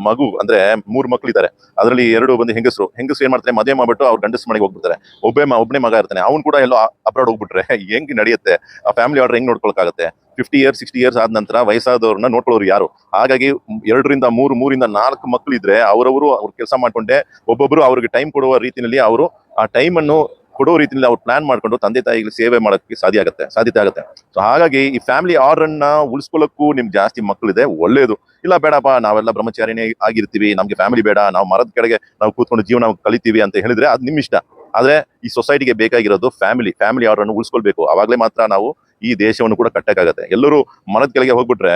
ಮಗು, ಅಂದ್ರೆ ಮೂರು ಮಕ್ಳು ಇದ್ದಾರೆ ಅದರಲ್ಲಿ ಎರಡು ಬಂದು ಹೆಂಗಸರು. ಹೆಂಗಸರು ಏನ್ ಮಾಡ್ತಾರೆ, ಮದುವೆ ಮಾಡ್ಬಿಟ್ಟು ಅವ್ರ ಗಂಡಸ್ ಮನೆಗೆ ಹೋಗ್ಬಿಡ್ತಾರೆ. ಒಬ್ಬೇ ಒಬ್ಬನೇ ಮಗ ಇರ್ತಾನೆ. ಅವ್ನು ಕೂಡ ಎಲ್ಲೋ ಅಬ್ರಾಡ್ ಹೋಗ್ಬಿಟ್ರೆ, ಹೆಂಗ್ ನಡೆಯುತ್ತೆ? ಆ ಫ್ಯಾಮಿಲಿ ಆರ್ಡರ್ ಹೆಂಗ್ ನೋಡ್ಕೊಳಕಾಗುತ್ತೆ ಫಿಫ್ಟಿ ಇಯರ್ಸ್ ಸಿಕ್ಸ್ಟಿ ಇಯರ್ಸ್ ಆದ ನಂತರ ವಯಸ್ಸಾದವ್ರನ್ನ ನೋಡ್ಕೊಳ್ಳೋರು ಯಾರು? ಹಾಗಾಗಿ ಎರಡರಿಂದ ಮೂರು, ಮೂರಿಂದ ನಾಲ್ಕು ಮಕ್ಕಳು ಇದ್ರೆ ಅವರವರು ಅವ್ರು ಕೆಲಸ ಮಾಡ್ಕೊಂಡೆ ಒಬ್ಬೊಬ್ರು ಅವ್ರಿಗೆ ಟೈಮ್ ಕೊಡುವ ರೀತಿಯಲ್ಲಿ ಅವರು ಆ ಟೈಮ್ ಅನ್ನು ಕೊಡೋ ರೀತಿಯಲ್ಲಿ ಅವ್ರು ಪ್ಲಾನ್ ಮಾಡ್ಕೊಂಡು ತಂದೆ ತಾಯಿಗೆ ಸೇವೆ ಮಾಡೋಕ್ಕೆ ಸಾಧ್ಯ ಆಗುತ್ತೆ, ಸಾಧ್ಯತೆ ಆಗುತ್ತೆ. ಸೊ ಹಾಗಾಗಿ ಈ ಫ್ಯಾಮಿಲಿ ಆರ್ಡರ್ನ ಉಳಿಸ್ಕೊಳ್ಳೋಕ್ಕೂ ನಿಮ್ಗೆ ಜಾಸ್ತಿ ಮಕ್ಕಳಿದೆ ಒಳ್ಳೇದು. ಇಲ್ಲ ಬೇಡಪ್ಪ, ನಾವೆಲ್ಲ ಬ್ರಹ್ಮಚಾರಿನೇ ಆಗಿರ್ತೀವಿ, ನಮಗೆ ಫ್ಯಾಮಿಲಿ ಬೇಡ, ನಾವು ಮರದ ಕೆಳಗೆ ನಾವು ಕೂತ್ಕೊಂಡು ಜೀವನ ಕಲಿತೀವಿ ಅಂತ ಹೇಳಿದ್ರೆ ಅದು ನಿಮ್ಮ ಇಷ್ಟ. ಆದರೆ ಈ ಸೊಸೈಟಿಗೆ ಬೇಕಾಗಿರೋದು ಫ್ಯಾಮಿಲಿ ಫ್ಯಾಮಿಲಿ ಆರ್ಡರ್ನ ಉಳಿಸ್ಕೊಳ್ಬೇಕು. ಅವಾಗಲೇ ಮಾತ್ರ ನಾವು ಈ ದೇಶವನ್ನು ಕೂಡ ಕಟ್ಟಕ್ಕಾಗತ್ತೆ. ಎಲ್ಲರೂ ಮರದ ಕೆಳಗೆ ಹೋಗ್ಬಿಟ್ರೆ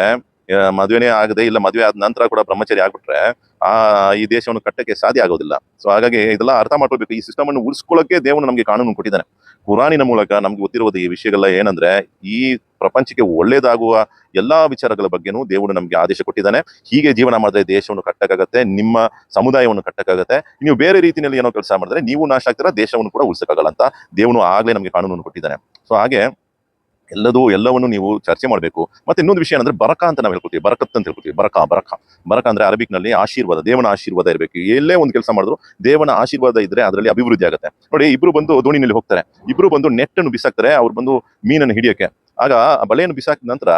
ಮದುವೆನೇ ಆಗದೆ ಇಲ್ಲ, ಮದುವೆ ಆದ ನಂತರ ಕೂಡ ಬ್ರಹ್ಮಚಾರಿ ಆಗ್ಬಿಟ್ರೆ, ಆ, ಈ ದೇಶವನ್ನು ಕಟ್ಟಕ್ಕೆ ಸಾಧ್ಯ ಆಗೋದಿಲ್ಲ. ಸೊ ಹಾಗಾಗಿ ಇದೆಲ್ಲ ಅರ್ಥ ಮಾಡ್ಕೋಬೇಕು ಈ ಸಿಸ್ಟಮ್ ಅನ್ನು ಉಳಿಸ್ಕೊಳ್ಳೋಕೆ ದೇವನು ನಮಗೆ ಕಾನೂನು ಕೊಟ್ಟಿದ್ದಾನೆ. ಕುರಾನಿನ ಮೂಲಕ ನಮ್ಗೆ ಗೊತ್ತಿರುವುದು ಈ ವಿಷಯಗಳ ಏನಂದ್ರೆ, ಈ ಪ್ರಪಂಚಕ್ಕೆ ಒಳ್ಳೇದಾಗುವ ಎಲ್ಲಾ ವಿಚಾರಗಳ ಬಗ್ಗೆನೂ ದೇವರು ನಮಗೆ ಆದೇಶ ಕೊಟ್ಟಿದ್ದಾನೆ. ಹೀಗೆ ಜೀವನ ಮಾಡಿದ್ರೆ ದೇಶವನ್ನು ಕಟ್ಟಕ್ಕಾಗತ್ತೆ, ನಿಮ್ಮ ಸಮುದಾಯವನ್ನು ಕಟ್ಟಕ್ಕಾಗತ್ತೆ. ನೀವು ಬೇರೆ ರೀತಿಯಲ್ಲಿ ಏನೋ ಕೆಲಸ ಮಾಡಿದ್ರೆ ನೀವು ನಾಶ ಆಗ್ತೀರಾ, ದೇಶವನ್ನು ಕೂಡ ಉಳಿಸಕ್ಕಾಗಲ್ಲ ಅಂತ ದೇವನು ಆಗ್ಲೇ ನಮಗೆ ಕಾನೂನನ್ನು ಕೊಟ್ಟಿದ್ದಾನೆ. ಸೊ ಹಾಗೆ ಎಲ್ಲದೂ ಎಲ್ಲವನ್ನು ನೀವು ಚರ್ಚೆ ಮಾಡಬೇಕು. ಮತ್ತೆ ಇನ್ನೊಂದು ವಿಷಯ ಏನಂದ್ರೆ ಬರಕ ಅಂತ ನಾವು ಹೇಳ್ಕೊತೀವಿ ಬರಕತ್ ಅಂತ ಹೇಳ್ಕೊತೀವಿ ಬರಕ ಬರಕ. ಬರಕ ಅಂದ್ರೆ ಅರಬಿಕ್ನಲ್ಲಿ ಆಶೀರ್ವಾದ, ದೇವನ ಆಶೀರ್ವಾದ ಇರಬೇಕು. ಎಲ್ಲೇ ಒಂದು ಕೆಲಸ ಮಾಡಿದ್ರು ದೇವನ ಆಶೀರ್ವಾದ ಇದ್ರೆ ಅದರಲ್ಲಿ ಅಭಿವೃದ್ಧಿ ಆಗುತ್ತೆ. ನೋಡಿ, ಇಬ್ರು ಬಂದು ದೋಣಿನಲ್ಲಿ ಹೋಗ್ತಾರೆ. ಇಬ್ರು ಬಂದು ನೆಟ್ಟನ್ನು ಬಿಸಾಕ್ತಾರೆ. ಅವ್ರು ಬಂದು ಮೀನನ್ನು ಹಿಡಿಯೋಕೆ ಆಗ ಬಲೆಯನ್ನು ಬಿಸಾಕಿದ ನಂತರ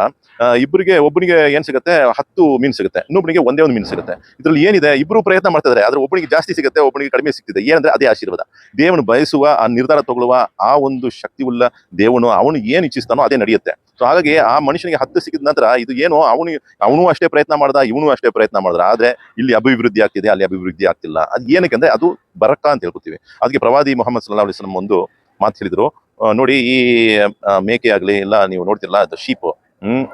ಇಬ್ಬರಿಗೆ ಒಬ್ಬನಿಗೆ ಏನ್ ಸಿಗುತ್ತೆ? ಹತ್ತು ಮೀನು ಸಿಗುತ್ತೆ. ಇನ್ನೊಬ್ಬನಿಗೆ ಒಂದೇ ಒಂದು ಮೀನು ಸಿಗುತ್ತೆ. ಇದ್ರಲ್ಲಿ ಏನಿದೆ? ಇಬ್ರು ಪ್ರಯತ್ನ ಮಾಡ್ತಾ ಇದ್ದಾರೆ ಆದ್ರೆ ಒಬ್ಬನಿಗೆ ಜಾಸ್ತಿ ಸಿಗುತ್ತೆ, ಒಬ್ಬನಿಗೆ ಕಡಿಮೆ ಸಿಗ್ತಿದೆ. ಏನಂದ್ರೆ ಅದೇ ಆಶೀರ್ವಾದ. ದೇವನು ಬಯಸುವ, ಆ ನಿರ್ಧಾರ ತಗೊಳ್ಳುವ ಆ ಒಂದು ಶಕ್ತಿ ಉಳ್ಳ ದೇವನು, ಅವನು ಏನು ಇಚ್ಛಿಸ್ತಾನೋ ಅದೇ ನಡೆಯುತ್ತೆ. ಸೊ ಹಾಗಾಗಿ ಆ ಮನುಷ್ಯನಿಗೆ ಹತ್ತು ಸಿಕ್ಕಿದ ನಂತರ ಇದು ಏನು? ಅವನು ಅವನು ಅಷ್ಟೇ ಪ್ರಯತ್ನ ಮಾಡ್ದ, ಇವನು ಅಷ್ಟೇ ಪ್ರಯತ್ನ ಮಾಡಿದ್ರ ಆದ್ರೆ ಇಲ್ಲಿ ಅಭಿವೃದ್ಧಿ ಆಗ್ತಿದೆ, ಅಲ್ಲಿ ಅಭಿವೃದ್ಧಿ ಆಗ್ತಿಲ್ಲ. ಅದು ಏನಕ್ಕೆ ಅಂದ್ರೆ ಅದು ಬರಕ ಅಂತ ಹೇಳ್ಕೊತೀವಿ. ಅದಕ್ಕೆ ಪ್ರವಾದಿ ಮೊಹಮ್ಮದ್ ಸಲ್ಲಾ ಅಲಿಸ್ಲಂ ಒಂದು ಮಾತು ಹೇಳಿದ್ರು. ನೋಡಿ ಈ ಮೇಕೆ ಆಗ್ಲಿ ಇಲ್ಲ, ನೀವು ನೋಡ್ತಿರಲ್ಲ, ಅದು ಶೀಪ್ ಹ್ಮ್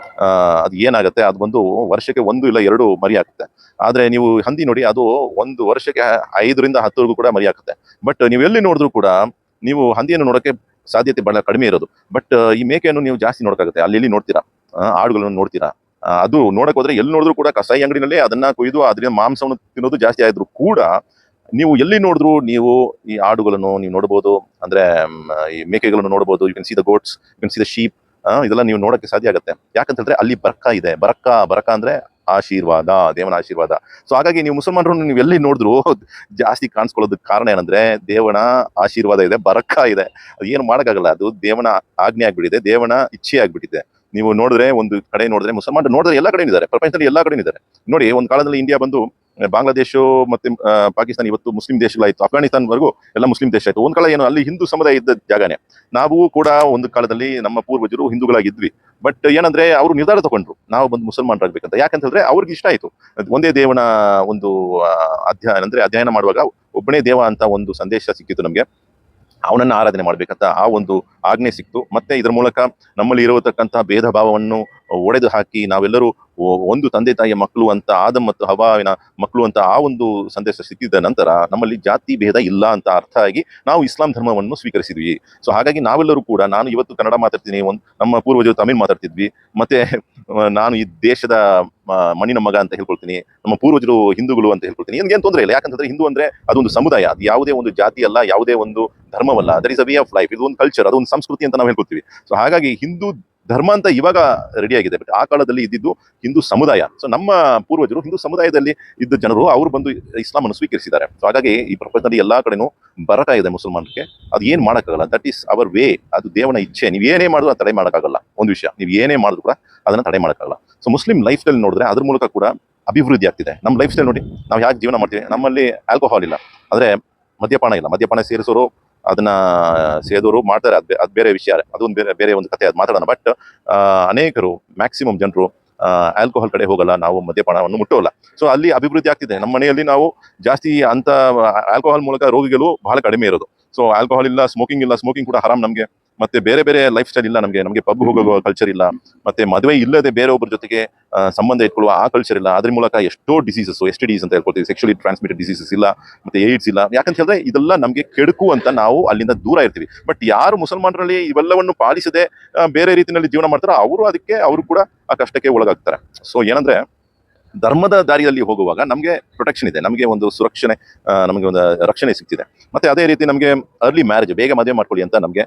ಅದು ಏನಾಗುತ್ತೆ, ಅದು ಬಂದು ವರ್ಷಕ್ಕೆ ಒಂದು ಇಲ್ಲ ಎರಡು ಮರಿ ಆಗುತ್ತೆ ಆದ್ರೆ ನೀವು ಹಂದಿ ನೋಡಿ, ಅದು ಒಂದು ವರ್ಷಕ್ಕೆ ಐದರಿಂದ ಹತ್ತವರೆಗೂ ಕೂಡ ಮರಿ ಆಗುತ್ತೆ ಬಟ್ ನೀವು ಎಲ್ಲಿ ನೋಡಿದ್ರು ಕೂಡ, ನೀವು ಹಂದಿಯನ್ನು ನೋಡೋಕೆ ಸಾಧ್ಯತೆ ಬಹಳ ಕಡಿಮೆ ಇರೋದು. ಬಟ್ ಈ ಮೇಕೆಯನ್ನು ನೀವು ಜಾಸ್ತಿ ನೋಡೋಕ್ಕಾಗುತ್ತೆ. ಅಲ್ಲಿ ಇಲ್ಲಿ ನೋಡ್ತೀರಾ? ಆಡುಗಳನ್ನು ನೋಡ್ತೀರಾ? ಅದು ನೋಡಕ್ ಹೋದ್ರೆ ಎಲ್ಲಿ ನೋಡಿದ್ರು ಕೂಡ ಕಸಾಯಿ ಅಂಗಡಿನಲ್ಲಿ ಅದನ್ನ ಕೊಯ್ದು, ಅದರಿಂದ ಮಾಂಸವನ್ನು ತಿನ್ನೋದು ಜಾಸ್ತಿ ಆದ್ರೂ ಕೂಡ ನೀವು ಎಲ್ಲಿ ನೋಡಿದ್ರು ನೀವು ಈ ಆಡುಗಳನ್ನು ನೀವು ನೋಡಬಹುದು ಅಂದ್ರೆ ಈ ಮೇಕೆಗಳನ್ನು ನೋಡಬಹುದು you can see the goats you can see the sheep ಇದೆಲ್ಲ ನೀವು ನೋಡಕ್ಕೆ ಸಾಧ್ಯ ಆಗುತ್ತೆ. ಯಾಕಂತ ಹೇಳಿದ್ರೆ ಅಲ್ಲಿ ಬರಕ ಇದೆ. ಬರಕ ಬರಕ ಅಂದ್ರೆ ಆಶೀರ್ವಾದ, ದೇವನ ಆಶೀರ್ವಾದ. ಸೊ ಹಾಗಾಗಿ ನೀವು ಮುಸಲ್ಮಾನರು ನೀವು ಎಲ್ಲಿ ನೋಡಿದ್ರು ಜಾಸ್ತಿ ಕಾಣಿಸ್ಕೊಳ್ಳೋದಕ್ಕೆ ಕಾರಣ ಏನಂದ್ರೆ, ದೇವನ ಆಶೀರ್ವಾದ ಇದೆ, ಬರಕ ಇದೆ. ಅದು ಏನು ಮಾಡೋಕ್ಕಾಗಲ್ಲ. ಅದು ದೇವನ ಆಜ್ಞೆ ಆಗ್ಬಿಟ್ಟಿದೆ, ದೇವನ ಇಚ್ಛೆ ಆಗ್ಬಿಟ್ಟಿದೆ. ನೀವು ನೋಡಿದ್ರೆ ಒಂದು ಕಡೆ ನೋಡಿದ್ರೆ ಮುಸಲ್ಮಾನರು ನೋಡಿದ್ರೆ ಎಲ್ಲ ಕಡೆ ಇದ್ದಾರೆ. ಪ್ರಪಂಚದಲ್ಲಿ ಎಲ್ಲ ಕಡೆ ಇದ್ದಾರೆ. ನೋಡಿ, ಒಂದು ಕಾಲದಲ್ಲಿ ಇಂಡಿಯಾ ಬಂದು ಬಾಂಗ್ಲಾದೇಶ ಮತ್ತೆ ಪಾಕಿಸ್ತಾನ ಇವತ್ತು ಮುಸ್ಲಿಂ ದೇಶಗಳಾಯಿತು. ಅಫ್ಘಾನಿಸ್ತಾನವರೆಗೂ ಎಲ್ಲ ಮುಸ್ಲಿಂ ದೇಶ ಆಯ್ತು. ಒಂದು ಕಾಲ ಏನು ಅಲ್ಲಿ ಹಿಂದೂ ಸಮುದಾಯ ಇದ್ದ ಜಾಗನೇ. ನಾವು ಕೂಡ ಒಂದು ಕಾಲದಲ್ಲಿ ನಮ್ಮ ಪೂರ್ವಜರು ಹಿಂದೂಗಳಾಗಿದ್ವಿ. ಬಟ್ ಏನಂದ್ರೆ ಅವರು ನಿರ್ಧಾರ ತಗೊಂಡ್ರು. ನಾವು ಬಂದು ಮುಸಲ್ಮಾನರಾಗಬೇಕಂತ. ಯಾಕಂತ ಹೇಳಿದ್ರೆ ಅವ್ರಿಗೆ ಇಷ್ಟ ಆಯ್ತು. ಒಂದೇ ದೇವನ ಒಂದು ಅಧ್ಯಯನ ಅಂದ್ರೆ ಅಧ್ಯಯನ ಮಾಡುವಾಗ ಒಬ್ಬನೇ ದೇವ ಅಂತ ಒಂದು ಸಂದೇಶ ಸಿಕ್ಕಿತ್ತು ನಮಗೆ. ಅವನನ್ನ ಆರಾಧನೆ ಮಾಡ್ಬೇಕಂತ ಆ ಒಂದು ಆಜ್ಞೆ ಸಿಕ್ತು. ಮತ್ತೆ ಇದರ ಮೂಲಕ ನಮ್ಮಲ್ಲಿ ಇರತಕ್ಕಂಥ ಭೇದ ಭಾವವನ್ನು ಒಡೆದು ಹಾಕಿ ನಾವೆಲ್ಲರೂ ಒಂದು ತಂದೆ ತಾಯಿಯ ಮಕ್ಕಳು ಅಂತ, ಆದಮ್ ಮತ್ತು ಹವಾವಿನ ಮಕ್ಕಳು ಅಂತ ಆ ಒಂದು ಸಂದೇಶ ಸಿಕ್ಕಿದ ನಂತರ ನಮ್ಮಲ್ಲಿ ಜಾತಿ ಭೇದ ಇಲ್ಲ ಅಂತ ಅರ್ಥ ಆಗಿ ನಾವು ಇಸ್ಲಾಂ ಧರ್ಮವನ್ನು ಸ್ವೀಕರಿಸಿದ್ವಿ. ಸೊ ಹಾಗಾಗಿ ನಾವೆಲ್ಲರೂ ಕೂಡ, ನಾನು ಇವತ್ತು ಕನ್ನಡ ಮಾತಾಡ್ತೀನಿ, ಒಂದು ನಮ್ಮ ಪೂರ್ವಜರು ತಮಿಳ್ ಮಾತಾಡ್ತಿದ್ವಿ, ಮತ್ತೆ ನಾನು ಈ ದೇಶದ ಮಣ್ಣಿನ ಮಗ ಅಂತ ಹೇಳ್ಕೊಳ್ತೀನಿ, ನಮ್ಮ ಪೂರ್ವಜರು ಹಿಂದೂಗಳು ಅಂತ ಹೇಳ್ಕೊಳ್ತೀನಿ, ಏನ್ ತೊಂದರೆ ಇಲ್ಲ. ಯಾಕಂತಂದ್ರೆ ಹಿಂದೂ ಅಂದ್ರೆ ಅದೊಂದು ಸಮುದಾಯ, ಅದು ಯಾವುದೇ ಒಂದು ಜಾತಿ ಅಲ್ಲ, ಯಾವುದೇ ಒಂದು ಧರ್ಮವಲ್ಲ. There is a way of life ಇದು ಒಂದು ಕಲ್ಚರ್ ಅದೊಂದು ಸಂಸ್ಕೃತಿ ಅಂತ ನಾವು ಹೇಳ್ಕೊಳ್ತೀವಿ. ಸೊ ಹಾಗಾಗಿ ಹಿಂದೂ ಧರ್ಮ ಅಂತ ಇವಾಗ ರೆಡಿ ಆಗಿದೆ. ಬಟ್ ಆ ಕಾಲದಲ್ಲಿ ಇದ್ದಿದ್ದು ಹಿಂದೂ ಸಮುದಾಯ. ಸೊ ನಮ್ಮ ಪೂರ್ವಜರು ಹಿಂದೂ ಸಮುದಾಯದಲ್ಲಿ ಇದ್ದ ಜನರು ಅವರು ಬಂದು ಇಸ್ಲಾಂ ಅನ್ನು ಸ್ವೀಕರಿಸಿದ್ದಾರೆ. ಸೊ ಹಾಗಾಗಿ ಈ ಪ್ರಪಂಚದಲ್ಲಿ ಎಲ್ಲಾ ಕಡೆನೂ ಬರಕ ಇದೆ ಮುಸಲ್ಮಾನರಿಗೆ. ಅದು ಏನು ಮಾಡೋಕ್ಕಾಗಲ್ಲ. ದಟ್ ಈಸ್ ಅವರ್ ವೇ ಅದು ದೇವನ ಇಚ್ಛೆ. ನೀವು ಏನೇ ಮಾಡಿದ್ರು ತಡೆ ಮಾಡೋಕ್ಕಾಗಲ್ಲ. ಒಂದು ವಿಷಯ. ನೀವು ಏನೇ ಮಾಡಿದ್ರು ಕೂಡ ಅದನ್ನ ತಡೆ ಮಾಡೋಕ್ಕಾಗಲ್ಲ. ಸೊ ಮುಸ್ಲಿಂ ಲೈಫ್ ಸ್ಟೈಲ್ ನೋಡಿದ್ರೆ ಅದ್ರ ಮೂಲಕ ಕೂಡ ಅಭಿವೃದ್ಧಿ ಆಗ್ತಿದೆ. ನಮ್ಮ ಲೈಫ್ ಸ್ಟೈಲ್ ನೋಡಿ, ನಾವು ಯಾಕೆ ಜೀವನ ಮಾಡ್ತೀವಿ? ನಮ್ಮಲ್ಲಿ ಆಲ್ಕೋಹಾಲ್ ಇಲ್ಲ. ಆದರೆ ಮದ್ಯಪಾನ ಇಲ್ಲ. ಮದ್ಯಪಾನ ಸೇರಿಸೋರು ಅದನ್ನ ಸೇದೋರು ಮಾಡ್ತಾರೆ. ಅದು ಅದು ಬೇರೆ ವಿಷಯ ಅದೊಂದು ಬೇರೆ ಬೇರೆ ಒಂದು ಕಥೆ ಅದು ಮಾತಾಡೋಣ. ಬಟ್ ಅನೇಕರು ಮ್ಯಾಕ್ಸಿಮಮ್ ಜನರು ಆಲ್ಕೋಹಾಲ್ ಕಡೆ ಹೋಗಲ್ಲ. ನಾವು ಮದ್ಯಪಾನವನ್ನು ಮುಟ್ಟೋಲ್ಲ. ಸೊ ಅಲ್ಲಿ ಅಭಿವೃದ್ಧಿ ಆಗ್ತಿದೆ. ನಮ್ಮ ಮನೆಯಲ್ಲಿ ನಾವು ಜಾಸ್ತಿ ಅಂತ ಆಲ್ಕೋಹಾಲ್ ಮೂಲಕ ರೋಗಿಗಳು ಬಹಳ ಕಡಿಮೆ ಇರೋದು. ಸೊ ಆಲ್ಕೋಹಾಲ್ ಇಲ್ಲ ಸ್ಮೋಕಿಂಗ್ ಇಲ್ಲ ಸ್ಮೋಕಿಂಗ್ ಕೂಡ ಹರಾಮ್ ನಮಗೆ. ಮತ್ತೆ ಬೇರೆ ಬೇರೆ ಲೈಫ್ ಸ್ಟೈಲ್ ಇಲ್ಲ ನಮಗೆ. ನಮಗೆ ಪಬ್ ಹೋಗೋ ಕಲ್ಚರ್ ಇಲ್ಲ. ಮತ್ತೆ ಮದುವೆ ಇಲ್ಲದೆ ಬೇರೆಯೊಬ್ಬರ ಜೊತೆಗೆ ಸಂಬಂಧ ಇಟ್ಕೊಳ್ಳುವ ಆ ಕಲ್ಚರ್ ಇಲ್ಲ. ಅದ್ರ ಮೂಲಕ ಎಷ್ಟೋ ಡಿಸೀಸಸ್ ಎಸ್ ಅಂತ ಹೇಳ್ಕೊಳ್ತೀವಿ. ಸೆಕ್ಷುಲಿ ಟ್ರಾನ್ಸ್ಮಿಟೆಡ್ ಡಿಸೀಸಸ್ ಇಲ್ಲ, ಮತ್ತೆ ಏಡ್ಸ್ ಇಲ್ಲ. ಯಾಕಂತ ಹೇಳಿದ್ರೆ ಇದೆಲ್ಲ ನಮಗೆ ಕೆಡುಕು ಅಂತ ನಾವು ಅಲ್ಲಿಂದ ದೂರ ಇರ್ತೀವಿ. ಬಟ್ ಯಾರು ಮುಸಲ್ಮಾನರಲ್ಲಿ ಇವೆಲ್ಲವನ್ನು ಪಾಲಿಸದೆ ಬೇರೆ ರೀತಿಯಲ್ಲಿ ಜೀವನ ಮಾಡ್ತಾರೋ, ಅವರು ಅದಕ್ಕೆ, ಅವರು ಕೂಡ ಆ ಕಷ್ಟಕ್ಕೆ ಒಳಗಾಗ್ತಾರೆ. ಸೊ ಏನಂದ್ರೆ ಧರ್ಮದ ದಾರಿಯಲ್ಲಿ ಹೋಗುವಾಗ ನಮಗೆ ಪ್ರೊಟೆಕ್ಷನ್ ಇದೆ. ನಮಗೆ ಒಂದು ಸುರಕ್ಷಣೆ ನಮಗೆ ಒಂದು ರಕ್ಷಣೆ ಸಿಗ್ತಿದೆ. ಮತ್ತೆ ಅದೇ ರೀತಿ ನಮಗೆ ಅರ್ಲಿ ಮ್ಯಾರೇಜ್ ಬೇಗ ಮದುವೆ ಮಾಡ್ಕೊಳ್ಳಿ ಅಂತ ನಮಗೆ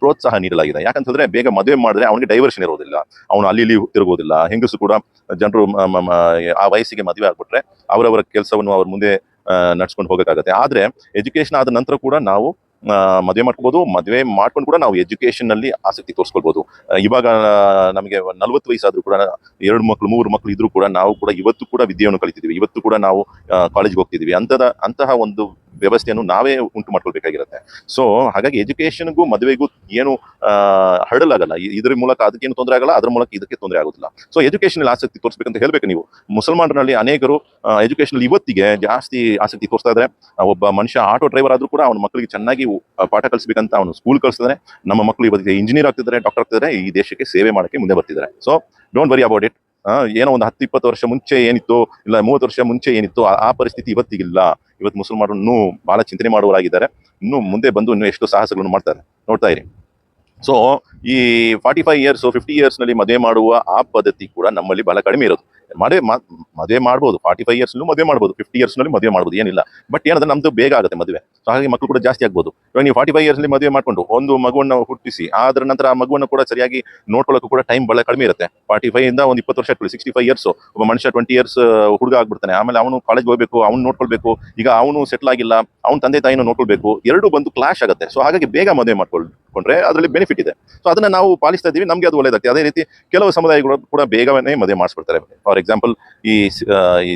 ಪ್ರೋತ್ಸಾಹ ನೀಡಲಾಗಿದೆ. ಯಾಕಂತ ಹೇಳಿದ್ರೆ ಬೇಗ ಮದುವೆ ಮಾಡಿದ್ರೆ ಅವನಿಗೆ ಡೈವರ್ಷನ್ ಇರೋದಿಲ್ಲ. ಅವನು ಅಲ್ಲಿ ಇಲ್ಲಿ ತಿರುಗೋದಿಲ್ಲ ಹೆಂಗಸು ಕೂಡ ಜನರು ಆ ವಯಸ್ಸಿಗೆ ಮದುವೆ ಆಗ್ಬಿಟ್ರೆ ಅವರವರ ಕೆಲಸವನ್ನು ಅವ್ರ ಮುಂದೆ ನಡ್ಸ್ಕೊಂಡು ಹೋಗೋಕ್ಕಾಗತ್ತೆ. ಆದ್ರೆ ಎಜುಕೇಶನ್ ಆದ ನಂತರ ಕೂಡ ನಾವು ಮದುವೆ ಮಾಡ್ಕೋಬಹುದು ಮದುವೆ ಮಾಡ್ಕೊಂಡು ಕೂಡ ನಾವು ಎಜುಕೇಶನ್ನಲ್ಲಿ ಆಸಕ್ತಿ ತೋರಿಸ್ಕೊಳ್ಬಹುದು ಇವಾಗ ನಮಗೆ ನಲ್ವತ್ತು ವಯಸ್ಸಾದ್ರೂ ಕೂಡ, ಎರಡು ಮಕ್ಕಳು ಮೂರು ಮಕ್ಕಳು ಇದ್ರೂ ಕೂಡ ನಾವು ಕೂಡ ಇವತ್ತು ಕೂಡ ವಿದ್ಯೆಯನ್ನು ಕಲಿತಿದ್ದೀವಿ. ಇವತ್ತು ಕೂಡ ನಾವು ಕಾಲೇಜ್ಗೆ ಹೋಗ್ತಿದ್ದೀವಿ. ಅಂತದ ಅಂತಹ ಒಂದು ವ್ಯವಸ್ಥೆಯನ್ನು ನಾವೇ ಉಂಟು ಮಾಡ್ಕೊಳ್ಬೇಕಾಗಿರುತ್ತೆ. ಸೊ ಹಾಗಾಗಿ ಎಜುಕೇಶನ್ಗೂ ಮದುವೆಗೂ ಏನು ಹರ್ಡಲ್ ಆಗಲ್ಲ ಇದ್ರ ಮೂಲಕ ಅದಕ್ಕೇನು ತೊಂದರೆ ಆಗಲ್ಲ, ಅದ್ರ ಮೂಲಕ ಇದಕ್ಕೆ ತೊಂದರೆ ಆಗೋದಿಲ್ಲ. ಸೊ ಎಜುಕೇಶನ್ ಆಸಕ್ತಿ ತೋರಿಸ್ಬೇಕಂತ ಹೇಳ್ಬೇಕು ನೀವು. ಮುಸಲ್ಮಾನರಲ್ಲಿ ಅನೇಕರು ಎಜುಕೇಶನ್ ಇವತ್ತಿಗೆ ಜಾಸ್ತಿ ಆಸಕ್ತಿ ತೋರಿಸ್ತಾ ಇದ್ದಾರೆ ಒಬ್ಬ ಮನುಷ್ಯ ಆಟೋ ಡ್ರೈವರ್ ಆದ್ರೂ ಕೂಡ ಅವನ ಮಕ್ಕಳಿಗೆ ಚೆನ್ನಾಗಿ ಪಾಠ ಕಲಿಸ್ಬೇಕಂತ ಅವನು ಸ್ಕೂಲ್ ಕಲಿಸ್ತಾರೆ ನಮ್ಮ ಮಕ್ಕಳು ಇವತ್ತಿಗೆ ಇಂಜಿನಿಯರ್ ಆಗ್ತಿದ್ದಾರೆ ಡಾಕ್ಟರ್ ಆಗ್ತಿದ್ದಾರೆ. ಈ ದೇಶಕ್ಕೆ ಸೇವೆ ಮಾಡಕ್ಕೆ ಮುಂದೆ ಬರ್ತಿದ್ದಾರೆ. So don't worry about it ಏನೋ ಒಂದು ಹತ್ತು, ಇಪ್ಪತ್ತು ವರ್ಷ ಮುಂಚೆ ಏನಿತ್ತು, ಇಲ್ಲ ಮೂವತ್ತು ವರ್ಷ ಮುಂಚೆ ಏನಿತ್ತು, ಆ- ಪರಿಸ್ಥಿತಿ ಇವತ್ತಿಗಿಲ್ಲ. ಇವತ್ತು ಮುಸಲ್ಮಾನರು ಇನ್ನೂ ಬಹಳ ಚಿಂತನೆ ಮಾಡುವವರಾಗಿದ್ದಾರೆ. ಇನ್ನೂ ಮುಂದೆ ಬಂದು ಇನ್ನೂ ಎಷ್ಟು ಸಾಹಸಗಳನ್ನು ಮಾಡ್ತಾರೆ. ನೋಡ್ತಾ ಇರಿ. ಸೊ ಈ ಫಾರ್ಟಿ ಫೈವ್ ಇಯರ್ಸ್ ಫಿಫ್ಟಿ ಇಯರ್ಸ್ನಲ್ಲಿ ಮದುವೆ ಮಾಡುವ ಆ ಪದ್ಧತಿ ಕೂಡ ನಮ್ಮಲ್ಲಿ ಬಹಳ ಕಡಿಮೆ ಇರೋದು. ಮದುವೆ ಮದುವೆ ಮಾಡ್ಬೋದು. ಫಾರ್ಟಿ ಫೈವ್ ಇಯರ್ಸ್ ಮದುವೆ ಮಾಡ್ಬೋದು. ಫಿಫ್ಟಿ ಇಯರ್ಸ್ನಲ್ಲಿ ಮದುವೆ ಮಾಡ್ಬೋದು, ಏನಿಲ್ಲ. ಬಟ್ ಏನಂದ್ರೆ ನಮ್ದು ಬೇಗ ಆಗುತ್ತೆ ಮದುವೆ. ಸೊ ಹಾಗಾಗಿ ಮಕ್ಕಳು ಕೂಡ ಜಾಸ್ತಿ ಆಗ್ಬೋದು. ಇವಾಗ ನೀವು ಫಾರ್ಟಿ ಫೈವ್ ಇಯರ್ಸ್ನಲ್ಲಿ ಮದುವೆ ಮಾಡ್ಕೊಂಡು ಒಂದು ಮಗುವನ್ನು ಹುಟ್ಟಿಸಿ, ಆದ್ರ ನಂತರ ಆ ಮಗುವನ್ನು ಕೂಡ ಸರಿಯಾಗಿ ನೋಡ್ಕೊಳ್ಳೋಕೆ ಕೂಡ ಟೈಮ್ ಬಹಳ ಕಡಿಮೆ ಇರುತ್ತೆ. ಫಾರ್ಟಿ ಫೈವ್ ಇಂದ ಒಂದು ಇಪ್ಪತ್ತು ವರ್ಷ ಸಿಕ್ಸ್ಟಿ ಫೈವ್ ಇಯರ್ಸ್ ಒಬ್ಬ ಮನುಷ್ಯ ಟ್ವೆಂಟಿ ಇಯರ್ಸ್ ಹುಡುಗ ಆಗ್ಬಿಡ್ತಾನೆ. ಆಮೇಲೆ ಅವನು ಕಾಲೇಜ್ ಹೋಗಬೇಕು, ಅವ್ನು ನೋಡ್ಕೊಳ್ಬೇಕು. ಈಗ ಅವನು ಸೆಟ್ಲ್ ಆಗಿಲ್ಲ, ಅವ್ನ ತಂದೆ ತಾಯಿನೂ ನೋಡ್ಕೊಳ್ಬೇಕು. ಎರಡು ಬಂದು ಕ್ಲಾಶ್ ಆಗುತ್ತೆ. ಸೊ ಹಾಗಾಗಿ ಬೇಗ ಮದುವೆ ಮಾಡ್ಕೊಂಡ್ರೆ ಅದರಲ್ಲಿ ಬೆನಿಫಿಟ್ ಇದೆ. ಸೊ ಅದನ್ನ ನಾವು ಪಾಲಿಸ್ತಾ ಇದ್ದೀವಿ. ನಮಗೆ ಅದು ಒಳ್ಳೇದಾಗ್ತದೆ. ಅದೇ ರೀತಿ ಕೆಲವು ಸಮುದಾಯಗಳು ಕೂಡ ಬೇಗನೆ ಮದುವೆ ಮಾಡಿಸ್ಬಿಡ್ತಾರೆ. ಫಾರ್ ಎಕ್ಸಾಂಪಲ್ ಈ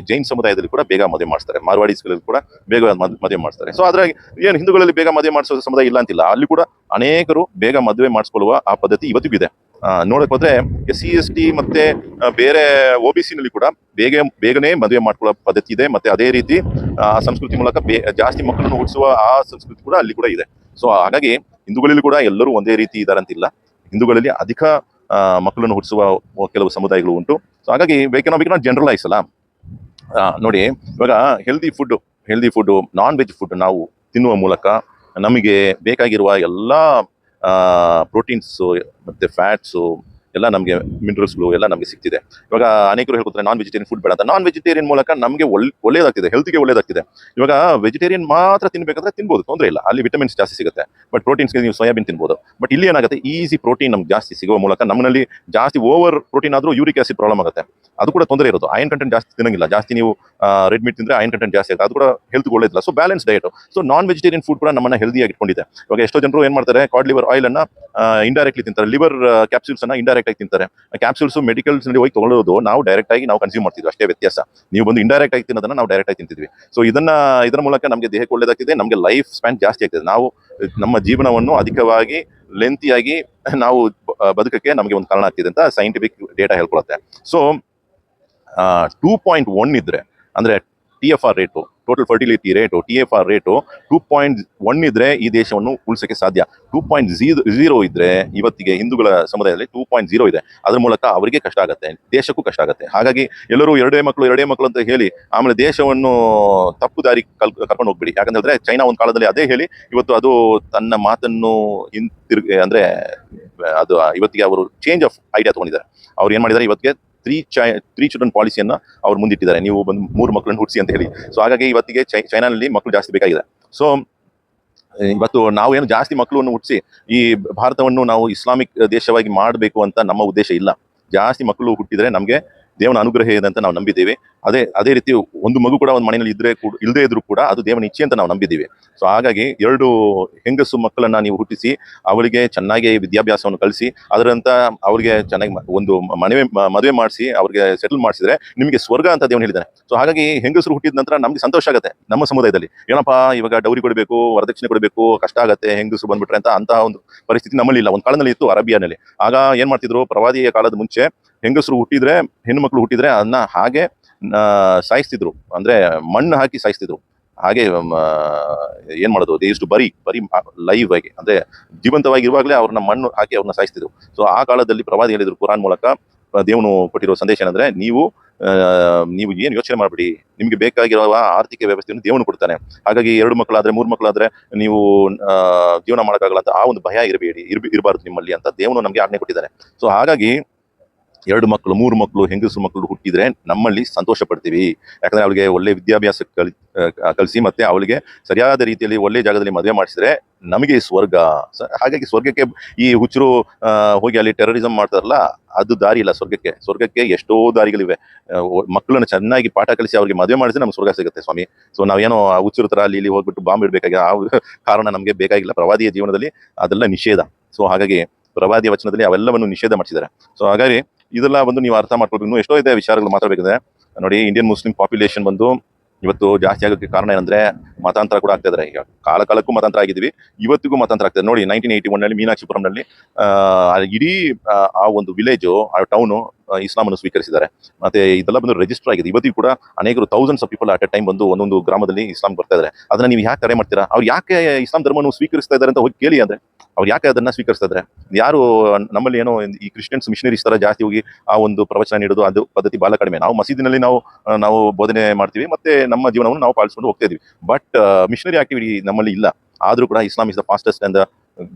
ಜೈನ್ ಸಮುದಾಯದಲ್ಲಿ ಕೂಡ ಬೇಗ ಮದುವೆ ಮಾಡ್ತಾರೆ ಮಾರ್ವಾಡೀಸ್ಗಳಲ್ಲಿ ಕೂಡ ಬೇಗ ಮದ್- ಮದುವೆ ಮಾಡ್ತಾರೆ ಸೊ ಅದ್ರಾಗ ಏನು ಹಿಂದೂಗಳಲ್ಲಿ ಬೇಗ ಮದುವೆ ಮಾಡಿಸೋ ಸಮುದಾಯ ಇಲ್ಲ ಅಂತಿಲ್ಲ. ಅಲ್ಲಿ ಕೂಡ ಅನೇಕರು ಬೇಗ ಮದುವೆ ಮಾಡಿಸ್ಕೊಳ್ಳುವ ಆ ಪದ್ಧತಿ ಇವತ್ತಿಗೂ ಇದೆ. ನೋಡಕ್ ಹೋದ್ರೆ ಎಸ್ ಸಿ ಎಸ್ ಟಿ ಮತ್ತೆ ಬೇರೆ ಒ ಬಿ ನಲ್ಲಿ ಕೂಡ ಬೇಗ, ಬೇಗನೆ ಮದುವೆ ಮಾಡ್ಕೊಳ್ಳೋ ಪದ್ಧತಿ ಇದೆ. ಮತ್ತೆ ಅದೇ ರೀತಿ, ಆ, ಸಂಸ್ಕೃತಿ ಮೂಲಕ ಜಾಸ್ತಿ ಮಕ್ಕಳನ್ನು ಹುಟ್ಟಿಸುವ ಆ ಸಂಸ್ಕೃತಿ ಕೂಡ ಅಲ್ಲಿ ಕೂಡ ಇದೆ. ಸೊ ಹಾಗಾಗಿ ಹಿಂದೂಗಳಲ್ಲಿ ಕೂಡ ಎಲ್ಲರೂ ಒಂದೇ ರೀತಿ ಇದ್ದಾರಂತಿಲ್ಲ ಹಿಂದೂಗಳಲ್ಲಿ ಅಧಿಕ ಮಕ್ಕಳನ್ನು ಹುಟ್ಟಿಸುವ ಕೆಲವು ಸಮುದಾಯಗಳು ಉಂಟು. ಸೊ ಹಾಗಾಗಿ ಬೇಕೇನೋ ಬೇಕೇನೋ ಜನರಲೈಸ್ ಅಲ್ಲ. ನೋಡಿ, ಇವಾಗ healthy food healthy food non veg food ನಾವು ತಿನ್ನುವ ಮೂಲಕ ನಮಗೆ ಬೇಕಾಗಿರುವ ಎಲ್ಲ ಪ್ರೋಟೀನ್ಸು ಮತ್ತು ಫ್ಯಾಟ್ಸು ಎಲ್ಲ ನಮಗೆ ಮಿನರಲ್ಸ್ಗಳು ಎಲ್ಲ ನಮಗೆ ಸಿಗ್ತಿದೆ. ಇವಾಗ ಅನೇಕರು ಹೇಳ್ಕೊತಾರೆ ನಾನ್ ವೆಜಿಟೇರಿಯನ್ ಫುಡ್ ಬೇಡ ಅಂತ. ನಾನ್ ವೆಜಿಟೇರಿಯನ್ ಮೂಲಕ ನಮಗೆ ಒಳ್ಳೆ, ಒಳ್ಳೇದಾಗ್ತಿದೆ ಹೆಲ್ತ್ಗೆ ಒಳ್ಳೇದಾಗ್ತಿದೆ. ಇವಾಗ ವೆಜಿಟೇರಿಯನ್ ಮಾತ್ರ ತಿನ್ಬೇಕಂದ್ರೆ ತಿನ್ಬೋದು, ತೊಂದರೆ ಇಲ್ಲ. ಅಲ್ಲಿ ವಿಟಮಿನ್ಸ್ ಜಾಸ್ತಿ ಸಿಗುತ್ತೆ. ಬಟ್ ಪ್ರೋಟೀನ್ಸ್ಗೆ ನೀವು ಸೋಯಾಬೀನ್ ತಿನ್ಬೋದು. ಬಟ್ ಇಲ್ಲಿ ಏನಾಗುತ್ತೆ? ಈಸಿ ಪ್ರೋಟೀನ್ ನಮ್ಗೆ ಜಾಸ್ತಿ ಸಿಗುವ ಮೂಲಕ ನಮ್ಮಲ್ಲಿ ಜಾಸ್ತಿ ಓವರ್ ಪ್ರೋಟೀನ್ ಆದರೂ ಯೂರಿಕ್ ಆಸಿಡ್ ಪ್ರಾಬ್ಲಮ್ ಆಗುತ್ತೆ. ಅದು ಕೂಡ ತೊಂದರೆ ಇರೋದು. ಐರನ್ ಕಂಟೆಂಟ್ ಜಾಸ್ತಿ ತಿನ್ನಂಗಿಲ್ಲ. ಜಾಸ್ತಿ ನೀವು ರೆಡ್ ಮೀಟ್ ತಿಂದ್ರೆ ಐರನ್ ಕಂಟೆಂಟ್ ಜಾಸ್ತಿ ಆಗುತ್ತೆ. ಅದು ಕೂಡ health ಒಳ್ಳೇದಿಲ್ಲ. So balance diet so non vegetarian food ಕೂಡ ನಮ್ಮನ್ನ ಹೆಲ್ದಿಯಾಗಿ ಇಟ್ಕೊಂಡಿದೆ. ಇವಾಗ ಎಷ್ಟೋ ಜನರು ಏನು ಮಾಡ್ತಾರೆ? ಕಾಡ್ ಲಿವರ್ ಆಯಿಲ್ ಅನ್ನ ಇಂಡೈರೆಕ್ಟ್ಲಿ ತಿಂತಾರೆ. ಲಿವರ್ ಕ್ಯಾಪ್ಸೂಲ್ಸ್ ಅನ್ನ ಇಂಡೈರೆಕ್ಟ್ ಆಗಿ ತಿಂತಾರೆ. ಕ್ಯಾಪ್ಸೂಲ್ಸ್ ಮೆಡಿಕಲ್ಸ್ನಲ್ಲಿ ಹೋಗಿ ತಗೊಳ್ಳೋದು ನಾವು ಡೈರೆಕ್ಟ್ ಆಗಿ ನಾವು ಕನ್ಸ್ಯೂಮ್ ಮಾಡ್ತಿದ್ವಿ. ಅಷ್ಟೇ ವ್ಯತ್ಯಾಸ. ನೀವು ಬಂದು ಇಂಡೈರೆಕ್ಟ್ ಆಗಿ ತಿನ್ನೋದನ್ನ ನಾವು ಡೈರೆಕ್ಟ್ ಆಗಿ ತಿಂತಿದ್ವಿ. ಸೊ ಇದನ್ನ, ಇದರ ಮೂಲಕ ನಮಗೆ ದೇಹಕ್ಕೆ ಒಳ್ಳೇದಾಗ್ತಿದೆ, ನಮಗೆ ಲೈಫ್ ಸ್ಪ್ಯಾನ್ ಜಾಸ್ತಿ ಆಗ್ತದೆ. ನಾವು, ನಮ್ಮ ಜೀವನವನ್ನು ಅಧಿಕವಾಗಿ ಲೆಂತಿಯಾಗಿ ನಾವು ಬದುಕಕ್ಕೆ ನಮಗೆ ಒಂದು ಕಾರಣ ಆಗ್ತಿದೆ ಅಂತ ಸೈಂಟಿಫಿಕ್ ಡೇಟಾ ಹೇಳ್ಕೊಳುತ್ತೆ. ಸೊ ಟೂ ಪಾಯಿಂಟ್ ಒನ್ ಇದ್ರೆ, ಅಂದ್ರೆ T F R rate total fertility rate T F R rate two point one ಇದ್ರೆ ಈ ದೇಶವನ್ನು ಉಳಿಸಕ್ಕೆ ಸಾಧ್ಯ. ಟೂ ಪಾಯಿಂಟ್ ಝೀರೋ ಇದ್ರೆ ಇವತ್ತಿಗೆ ಹಿಂದೂಗಳ ಸಮುದಾಯದಲ್ಲಿ ಟೂ ಪಾಯಿಂಟ್ ಝೀರೋ ಇದೆ. ಅದ್ರ ಮೂಲಕ ಅವರಿಗೆ ಕಷ್ಟ ಆಗುತ್ತೆ, ದೇಶಕ್ಕೂ ಕಷ್ಟ ಆಗುತ್ತೆ. ಹಾಗಾಗಿ ಎಲ್ಲರೂ ಎರಡೇ ಮಕ್ಕಳು ಎರಡೇ ಮಕ್ಕಳು ಅಂತ ಹೇಳಿ ಆಮೇಲೆ ದೇಶವನ್ನು ತಪ್ಪು ದಾರಿ ಕಲ್, ಕರ್ಕೊಂಡು ಹೋಗ್ಬಿಡಿ. ಯಾಕಂದ್ರೆ ಚೈನಾ ಒಂದು ಕಾಲದಲ್ಲಿ ಅದೇ ಹೇಳಿ ಇವತ್ತು ಅದು ತನ್ನ ಮಾತನ್ನು ಹಿಂತಿರುಗಿ, ಅಂದ್ರೆ ಅದು ಇವತ್ತಿಗೆ ಅವರು ಚೇಂಜ್ ಆಫ್ ಐಡಿಯಾ ತಗೊಂಡಿದ್ದಾರೆ. ಅವ್ರು ಏನು ಮಾಡಿದ್ದಾರೆ? ಇವತ್ತಿಗೆ ತ್ರೀ ಚೈ ತ್ರೀ ಚಿಲ್ಡ್ರನ್ ಪಾಲಿಸಿಯನ್ನು ಅವ್ರು ಮುಂದಿಟ್ಟಿದ್ದಾರೆ. ನೀವು ಬಂದು ಮೂರು ಮಕ್ಕಳನ್ನು ಹುಟ್ಟಿಸಿ ಅಂತ ಹೇಳಿ. ಸೊ ಹಾಗಾಗಿ ಇವತ್ತಿಗೆ ಚೈ, ಚೈನಾನಲ್ಲಿ ಮಕ್ಕಳು ಜಾಸ್ತಿ ಬೇಕಾಗಿದೆ. ಸೊ ಇವತ್ತು ನಾವು ಏನು ಜಾಸ್ತಿ ಮಕ್ಕಳನ್ನು ಹುಟ್ಟಿಸಿ ಈ ಭಾರತವನ್ನು ನಾವು ಇಸ್ಲಾಮಿಕ್ ದೇಶವಾಗಿ ಮಾಡಬೇಕು ಅಂತ ನಮ್ಮ ಉದ್ದೇಶ ಇಲ್ಲ. ಜಾಸ್ತಿ ಮಕ್ಕಳು ಹುಟ್ಟಿದರೆ ನಮಗೆ ದೇವನ ಅನುಗ್ರಹ ಇದೆ ಅಂತ ನಾವು ನಂಬಿದ್ದೇವೆ. ಅದೇ ಅದೇ ರೀತಿ ಒಂದು ಮಗು ಕೂಡ ಒಂದು ಮನೆಯಲ್ಲಿ ಇದ್ರೆ ಕೂಡ ಇಲ್ಲದೆ ಇದ್ರೂ ಕೂಡ ಅದು ದೇವನ ಇಚ್ಛೆ ಅಂತ ನಾವು ನಂಬಿದ್ದೀವಿ. ಸೊ ಹಾಗಾಗಿ ಎರಡು ಹೆಂಗಸು ಮಕ್ಕಳನ್ನ ನೀವು ಹುಟ್ಟಿಸಿ, ಅವಳಿಗೆ ಚೆನ್ನಾಗಿ ವಿದ್ಯಾಭ್ಯಾಸವನ್ನು ಕಲಿಸಿ, ಅದರಂತ ಅವ್ರಿಗೆ ಚೆನ್ನಾಗಿ ಒಂದು ಮನವಿ ಮದುವೆ ಮಾಡಿಸಿ ಅವ್ರಿಗೆ ಸೆಟಲ್ ಮಾಡಿಸಿದ್ರೆ ನಿಮಗೆ ಸ್ವರ್ಗ ಅಂತ ದೇವನು ಹೇಳಿದ್ದಾನೆ. ಸೊ ಹಾಗಾಗಿ ಹೆಂಗಸರು ಹುಟ್ಟಿದ ನಂತರ ನಮ್ಗೆ ಸಂತೋಷ ಆಗುತ್ತೆ ನಮ್ಮ ಸಮುದಾಯದಲ್ಲಿ. ಏನಪ್ಪಾ, ಇವಾಗ ಡೌರಿ ಕೊಡಬೇಕು, ವರದಕ್ಷಿಣೆ ಕೊಡಬೇಕು, ಕಷ್ಟ ಆಗುತ್ತೆ ಹೆಂಗಸು ಬಂದ್ಬಿಟ್ರೆ ಅಂತ ಅಂತಹ ಒಂದು ಪರಿಸ್ಥಿತಿ ನಮ್ಮಲ್ಲಿ ಇಲ್ಲ. ಒಂದು ಕಾಲದಲ್ಲಿ ಇತ್ತು ಅರಬಿಯಾನಲ್ಲಿ ಆಗ ಏನ್ ಮಾಡ್ತಿದ್ರು, ಪ್ರವಾದಿಯ ಕಾಲದ ಮುಂಚೆ ಹೆಂಗಸರು ಹುಟ್ಟಿದ್ರೆ ಹೆಣ್ಣು ಮಕ್ಕಳು ಹುಟ್ಟಿದ್ರೆ ಅದನ್ನ ಹಾಗೆ ಸಾಯಿಸ್ತಿದ್ರು. ಅಂದ್ರೆ ಮಣ್ಣು ಹಾಕಿ ಸಾಯಿಸ್ತಿದ್ರು. ಹಾಗೆ ಏನ್ ಮಾಡೋದು? ದೇ ಇಷ್ಟು ಬರಿ ಬರಿ ಲೈವ್ ಆಗಿ. ಅಂದ್ರೆ ಜೀವಂತವಾಗಿರುವಾಗಲೇ ಅವ್ರನ್ನ ಮಣ್ಣು ಹಾಕಿ ಅವ್ರನ್ನ ಸಾಯಿಸ್ತಿದ್ರು. ಸೊ ಆ ಕಾಲದಲ್ಲಿ ಪ್ರವಾದಿ ಹೇಳಿದ್ರು ಕುರಾನ್ ಮೂಲಕ, ದೇವನು ಕೊಟ್ಟಿರೋ ಸಂದೇಶ ಏನಂದ್ರೆ, ನೀವು ನೀವು ಏನು ಯೋಚನೆ ಮಾಡಬೇಡಿ? ನಿಮಗೆ ಬೇಕಾಗಿರುವ ಆರ್ಥಿಕ ವ್ಯವಸ್ಥೆಯನ್ನು ದೇವನು ಕೊಡ್ತಾನೆ. ಹಾಗಾಗಿ ಎರಡು ಮಕ್ಕಳಾದ್ರೆ, ಮೂರು ಮಕ್ಕಳಾದ್ರೆ, ನೀವು ಜೀವನ ಮಾಡೋಕ್ಕಾಗಲ್ಲ ಅಂತ ಆ ಒಂದು ಭಯ ಇರಬೇಡಿ ಇರಬಾರ್ದು ನಿಮ್ಮಲ್ಲಿ ಅಂತ ದೇವನು ನಮಗೆ ಆಜ್ಞೆ ಕೊಟ್ಟಿದ್ದಾರೆ ಸೊ ಹಾಗಾಗಿ ಎರಡು ಮಕ್ಕಳು, ಮೂರು ಮಕ್ಕಳು ಹೆಂಗಸು ಮಕ್ಕಳು ಹುಟ್ಟಿದ್ರೆ ನಮ್ಮಲ್ಲಿ ಸಂತೋಷ ಪಡ್ತೀವಿ ಯಾಕಂದ್ರೆ ಅವಳಿಗೆ ಒಳ್ಳೆ ವಿದ್ಯಾಭ್ಯಾಸ ಕಲಿಸಿ ಮತ್ತೆ ಅವಳಿಗೆ ಸರಿಯಾದ ರೀತಿಯಲ್ಲಿ ಒಳ್ಳೆ ಜಾಗದಲ್ಲಿ ಮದುವೆ ಮಾಡಿಸಿದ್ರೆ ನಮಗೆ ಸ್ವರ್ಗ. ಹಾಗಾಗಿ ಸ್ವರ್ಗಕ್ಕೆ ಈ ಹುಚ್ಚರು ಹೋಗಿ ಅಲ್ಲಿ ಟೆರರಿಸಂ ಮಾಡ್ತಾರಲ್ಲ, ಅದು ದಾರಿ ಇಲ್ಲ ಸ್ವರ್ಗಕ್ಕೆ. ಸ್ವರ್ಗಕ್ಕೆ ಎಷ್ಟೋ ದಾರಿಗಳಿವೆ. ಮಕ್ಕಳನ್ನು ಚೆನ್ನಾಗಿ ಪಾಠ ಕಲಿಸಿ ಅವ್ರಿಗೆ ಮದುವೆ ಮಾಡಿಸಿ ನಮ್ಗೆ ಸ್ವರ್ಗ ಸಿಗುತ್ತೆ ಸ್ವಾಮಿ. ಸೊ ನಾವೇನೋ ಹುಚ್ಚರು ತರ ಅಲ್ಲಿ ಇಲ್ಲಿ ಹೋಗ್ಬಿಟ್ಟು ಬಾಂಬ್ ಇಡ್ಬೇಕಾಗಿ ಆ ಕಾರಣ ನಮಗೆ ಬೇಕಾಗಿಲ್ಲ. ಪ್ರವಾದಿಯ ಜೀವನದಲ್ಲಿ ಅದೆಲ್ಲ ನಿಷೇಧ. ಸೊ ಹಾಗಾಗಿ ಪ್ರವಾದಿಯ ವಚನದಲ್ಲಿ ಅವೆಲ್ಲವನ್ನು ನಿಷೇಧ ಮಾಡಿಸಿದ್ದಾರೆ. ಸೊ ಹಾಗಾಗಿ ಇದೆಲ್ಲ ಬಂದು ನೀವು ಅರ್ಥ ಮಾಡ್ಕೊಳ್ಬೇಕು ಇನ್ನೂ ಎಷ್ಟೋ ಇದೆ ವಿಚಾರಗಳು ಮಾತಾಡಬೇಕಿದೆ ನೋಡಿ ಇಂಡಿಯನ್ ಮುಸ್ಲಿಂ ಪಾಪ್ಯುಲೇಷನ್ ಬಂದು ಇವತ್ತು ಜಾಸ್ತಿ ಆಗೋಕ್ಕೆ ಕಾರಣ ಏನಂದ್ರೆ ಮತಾಂತರ ಕೂಡ ಆಗ್ತಾ ಈಗ ಕಾಲ ಕಾಲಕ್ಕೂ ಮತಾಂತರ ಆಗಿದ್ವಿ ಇವತ್ತಿಗೂ ಮತಾಂತರ ಆಗ್ತದೆ ನೋಡಿ ನೈನ್ಟೀನ್ ಏಯ್ಟಿ ಒನ್ನಲ್ಲಿ ಮೀನಾಕ್ಷಿಪುರಂನಲ್ಲಿ ಇಡೀ, ಆ ಒಂದು ವಿಲೇಜು ಆ ಟೌನು ಇಸ್ಲಾಮನ್ನು ಸ್ವೀಕರಿಸಿದ್ದಾರೆ. ಮತ್ತೆ ಇದೆಲ್ಲ ಬಂದು ರಿಜಿಸ್ಟರ್ ಆಗಿದೆ. ಇವತ್ತಿಗೂ ಕೂಡ ಅನೇಕರು thousands of people at a time ಬಂದು ಒಂದೊಂದು ಗ್ರಾಮದಲ್ಲಿ ಇಸ್ಲಾಂ ಬರ್ತಾ ಇದ್ದಾರೆ. ಅದನ್ನ ನೀವು ಯಾಕೆ ಕರೆ ಮಾಡ್ತೀರಾ? ಅವ್ರು ಯಾಕೆ ಇಸ್ಲಾಂ ಧರ್ಮವನ್ನು ಸ್ವೀಕರಿಸ್ತಾ ಇದ್ದಾರೆ ಅಂತ ಹೋಗಿ ಕೇಳಿ ಅಂದ್ರೆ, ಅವ್ರು ಯಾಕೆ ಅದನ್ನ ಸ್ವೀಕರಿಸ್ತಾ ಇದ್ದಾರೆ? ಯಾರು ನಮ್ಮಲ್ಲಿ ಏನೋ ಈ ಕ್ರಿಶ್ಚಿಯನ್ಸ್ ಮಿಷನರೀಸ್ ತರ ಜಾಸ್ತಿ ಹೋಗಿ ಆ ಒಂದು ಪ್ರವಚನ ನೀಡೋದು ಅದು ಪದ್ಧತಿ ಬಹಳ ಕಡಿಮೆ. ನಾವು ಮಸೀದಿನಲ್ಲಿ ನಾವು ನಾವು ಬೋಧನೆ ಮಾಡ್ತೀವಿ, ಮತ್ತೆ ನಮ್ಮ ಜೀವನವನ್ನು ನಾವು ಪಾಲಿಸ್ಕೊಂಡು ಹೋಗ್ತಾ ಇದ್ದೀವಿ. ಬಟ್ ಮಿಷನರಿ ಆಕ್ಟಿವಿಟಿ ನಮ್ಮಲ್ಲಿ ಇಲ್ಲ. ಆದರೂ ಕೂಡ Islam is the fastest and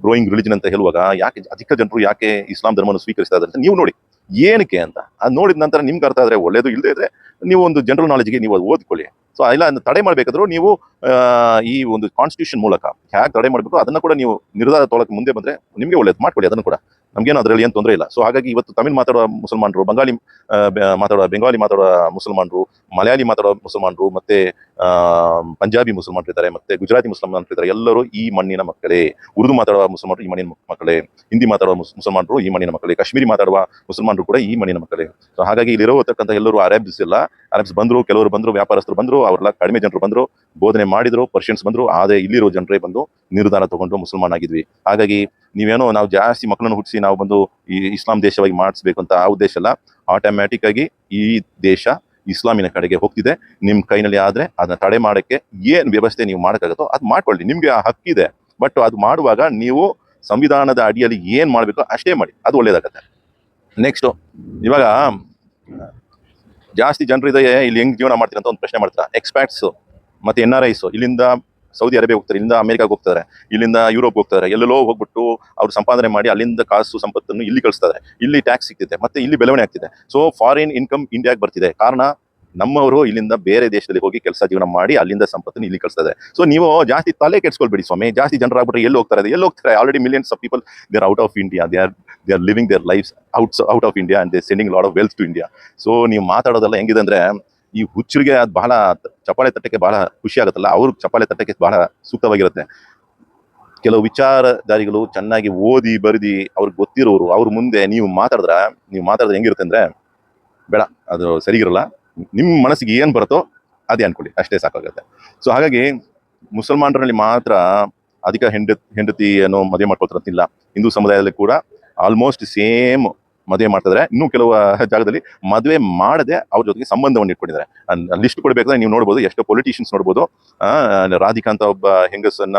growing religion ಅಂತ ಹೇಳುವಾಗ, ಯಾಕೆ ಅಧಿಕ ಜನರು ಯಾಕೆ ಇಸ್ಲಾಂ ಧರ್ಮವನ್ನು ಸ್ವೀಕರಿಸ್ತಾ ಇದ್ದಾರೆ ಅಂತ ನೀವು ನೋಡಿ. ಏನಕ್ಕೆ ಅಂತ? ಅದು ನೋಡಿದ ನಂತರ ನಿಮ್ಗೆ ಅರ್ಥ ಆದರೆ ಒಳ್ಳೇದು ಇಲ್ಲದೆ ಇದ್ರೆ ನೀವು ಒಂದು ಜನರಲ್ ನಾಲೆಜ್ಗೆ ನೀವು ಅದು ಓದ್ಕೊಳ್ಳಿ. ಸೊ ಇಲ್ಲ ತಡೆ ಮಾಡಬೇಕಾದ್ರೂ ನೀವು ಈ ಒಂದು ಕಾನ್ಸ್ಟಿಟ್ಯೂಷನ್ ಮೂಲಕ ಹೇಗೆ ತಡೆ ಮಾಡಬೇಕು ಅದನ್ನು ಕೂಡ ನೀವು ನಿರ್ಧಾರ ತೊಳಕ್ಕೆ ಮುಂದೆ ಬಂದರೆ ನಿಮಗೆ ಒಳ್ಳೇದು. ಮಾಡ್ಕೊಳ್ಳಿ ಅದನ್ನು ಕೂಡ. ನಮಗೇನು ಅದರಲ್ಲಿ ಏನು ತೊಂದರೆ ಇಲ್ಲ. ಸೊ ಹಾಗಾಗಿ ಇವತ್ತು ತಮಿಳು ಮಾತಾಡುವ ಮುಸಲ್ಮಾನರು, ಬಂಗಾಳಿ ಮಾತಾಡೋ ಬೆಂಗಾಲಿ ಮಾತಾಡೋ ಮುಸಲ್ಮಾನರು, ಮಲಯಾಳಿ ಮಾತಾಡೋ ಮುಸಲ್ಮಾನರು, ಮತ್ತೆ ಪಂಜಾಬಿ ಮುಸಲ್ಮಾನರಿದ್ದಾರೆ ಮತ್ತೆ ಗುಜರಾತಿ ಮುಸಲ್ಮಾನರಿದ್ದಾರೆ ಎಲ್ಲರೂ ಈ ಮಣ್ಣಿನ ಮಕ್ಕಳೇ. ಉರ್ದು ಮಾತಾಡುವ ಮುಸಲ್ಮಾನರು ಈ ಮಣ್ಣಿನ ಮಕ್ಕಳೇ. ಹಿಂದಿ ಮಾತಾಡುವ ಮುಸ್- ಮುಸಲ್ಮಾನರು ಈ ಮಣ್ಣಿನ ಮಕ್ಕಳೇ. ಕಾಶ್ಮೀರಿ ಮಾತಾಡುವ ಮುಸಲ್ಮಾನರು ಕೂಡ ಈ ಮಣ್ಣಿನ ಮಕ್ಕಳೇ. ಸೊ ಹಾಗಾಗಿ ಇಲ್ಲಿರೋತಕ್ಕಂಥ ಎಲ್ಲರೂ ಅರೇಬ್ಸ್ ಇಲ್ಲ. ಅರೇಬ್ಸ್ ಬಂದ್ರು, ಕೆಲವರು ಬಂದ್ರು, ವ್ಯಾಪಾರಸ್ಥರು ಬಂದ್ರು, ಅವರೆಲ್ಲ ಕಡಿಮೆ ಜನರು ಬಂದ್ರು, ಬೋಧನೆ ಮಾಡಿದ್ರು, ಪರ್ಷಿಯನ್ಸ್ ಬಂದ್ರು ಆದರೆ ಇಲ್ಲಿರೋ ಜನರೇ ಬಂದು ನಿರ್ಧಾರ ತಗೊಂಡು ಮುಸಲ್ಮಾನ್ ಆಗಿದ್ವಿ ಹಾಗಾಗಿ ನೀವೇನೋ ನಾವು ಜಾಸ್ತಿ ಮಕ್ಕಳನ್ನು ಹುಟ್ಟಿಸಿ ನಾವು ಬಂದು ಈ ಇಸ್ಲಾಂ ದೇಶವಾಗಿ ಮಾಡಿಸ್ಬೇಕು ಅಂತ ಆ ಉದ್ದೇಶ ಅಲ್ಲ ಆಟೋಮ್ಯಾಟಿಕ್ ಆಗಿ ಈ ದೇಶ ಇಸ್ಲಾಮಿನ ಕಡೆಗೆ ಹೋಗ್ತಿದೆ. ನಿಮ್ಮ ಕೈನಲ್ಲಿ ಆದ್ರೆ ಅದನ್ನ ತಡೆ ಮಾಡಕ್ಕೆ ಏನ್ ವ್ಯವಸ್ಥೆ ನೀವು ಮಾಡಕ್ಕಾಗತ್ತೋ ಅದು ಮಾಡ್ಕೊಳ್ಳಿ. ನಿಮಗೆ ಆ ಹಕ್ಕಿದೆ ಬಟ್ ಅದು ಮಾಡುವಾಗ ನೀವು ಸಂವಿಧಾನದ ಅಡಿಯಲ್ಲಿ ಏನು ಮಾಡಬೇಕೋ ಅಷ್ಟೇ ಮಾಡಿ. ಅದು ಒಳ್ಳೇದಾಗತ್ತೆ. ನೆಕ್ಸ್ಟ್ ಇವಾಗ, ಜಾಸ್ತಿ ಜನರಿದೆ, ಇಲ್ಲಿ ಹೆಂಗ್ ಜೀವನ ಮಾಡ್ತೀರಂತ ಒಂದು ಪ್ರಶ್ನೆ ಮಾಡ್ತಾರೆ? ಎಕ್ಸ್ಪ್ಯಾಟ್ಸ್ ಮತ್ತೆ ಎನ್ ಆರ್ ಐಸು ಇಲ್ಲಿಂದ ಸೌದಿ ಅರೇಬಿಯಾ ಹೋಗ್ತಾರೆ, ಇಲ್ಲಿಂದ ಅಮೆರಿಕಾಗೆ ಹೋಗ್ತಾರೆ, ಇಲ್ಲಿಂದ ಯುರೋಪ್ ಹೋಗ್ತಾರೆ, ಎಲ್ಲೆಲ್ಲೋ ಹೋಗ್ಬಿಟ್ಟು ಅವ್ರು ಸಂಪಾದನೆ ಮಾಡಿ ಅಲ್ಲಿಂದ ಕಾಸು ಸಂಪತ್ತನ್ನು ಇಲ್ಲಿ ಕಳಿಸ್ತಾರೆ. ಇಲ್ಲಿ ಟ್ಯಾಕ್ಸ್ ಸಿಗ್ತಿದೆ, ಮತ್ತೆ ಇಲ್ಲಿ ಬೆಳವಣಿಗೆ ಆಗ್ತಿದೆ. ಸೊ ಫಾರಿನ್ ಇನ್ಕಮ್ ಇಂಡಿಯಾಗೆ ಬರ್ತಿದೆ. ಕಾರಣ, ನಮ್ಮವರು ಇಲ್ಲಿಂದ ಬೇರೆ ದೇಶದಲ್ಲಿ ಹೋಗಿ ಕೆಲಸ ಜೀವನ ಮಾಡಿ ಅಲ್ಲಿಂದ ಸಂಪತ್ತನ್ನು ಇಲ್ಲಿ ಕಳಿಸ್ತಾರೆ. ಸೊ ನೀವು ಜಾಸ್ತಿ ತಲೆ ಕೆಡ್ಸ್ಕೊಳ್ಬೇಡಿ ಸ್ವಾಮಿ. ಜಾಸ್ತಿ ಜನರಾಗ್ಬಿಟ್ರೆ ಎಲ್ಲಿ ಹೋಗ್ತಾರೆ? ಎಲ್ಲಿ ಹೋಗ್ತಾರೆ? Already millions of people they are out of India they are they are living their life out out of India and they sending lot of wealth to India so ನೀವು ಮಾತಾಡೋದೆಲ್ಲ ಹೆಂಗಿದೆ ಅಂದ್ರೆ ಈ ಹುಚ್ಚರಿಗೆ ಅದು ಬಹಳ ಚಪಾಳೆ ತಟ್ಟಕ್ಕೆ ಬಹಳ ಖುಷಿ ಆಗುತ್ತಲ್ಲ, ಅವ್ರ ಚಪಾಳೆ ತಟ್ಟಕ್ಕೆ ಬಹಳ ಸೂಕ್ತವಾಗಿರುತ್ತೆ. ಕೆಲವು ವಿಚಾರಧಾರಿಗಳು ಚೆನ್ನಾಗಿ ಓದಿ, ಬರೆದಿ ಅವ್ರಿಗೆ ಗೊತ್ತಿರೋರು, ಅವ್ರ ಮುಂದೆ ನೀವು ಮಾತಾಡಿದ್ರೆ ನೀವು ಮಾತಾಡಿದ್ರೆ ಹೆಂಗಿರುತ್ತೆ ಅಂದ್ರೆ, ಬೇಡ, ಅದು ಸರಿಗಿರಲ್ಲ ನಿಮ್ಮ ಮನಸ್ಸಿಗೆ ಏನು ಬರುತ್ತೋ ಅದೇ ಅನ್ಕೊಳ್ಳಿ, ಅಷ್ಟೇ ಸಾಕಾಗುತ್ತೆ. ಸೊ ಹಾಗಾಗಿ ಮುಸಲ್ಮಾನರಲ್ಲಿ ಮಾತ್ರ ಅಧಿಕ ಹೆಂಡ ಹೆಂಡತಿಯನ್ನು ಮದುವೆ ಮಾಡ್ಕೊಳ್ತಾರಂತಿಲ್ಲ. ಹಿಂದೂ ಸಮುದಾಯದಲ್ಲಿ ಕೂಡ ಆಲ್ಮೋಸ್ಟ್ ಸೇಮ್ ಮದುವೆ ಮಾಡ್ತಿದ್ರೆ. ಇನ್ನೂ ಕೆಲವು ಜಾಗದಲ್ಲಿ ಮದುವೆ ಮಾಡದೆ ಅವ್ರ ಜೊತೆಗೆ ಸಂಬಂಧವನ್ನು ಇಟ್ಕೊಂಡಿದ್ದಾರೆ. ಲಿಸ್ಟ್ ಕೊಡಬೇಕಾದ್ರೆ ನೀವು ನೋಡ್ಬೋದು, ಎಷ್ಟೋ ಪೊಲಿಟಿಷಿಯನ್ಸ್ ನೋಡ್ಬೋದು ರಾಧಿಕಾ ಅಂತ ಒಬ್ಬ ಹೆಂಗಸನ್ನ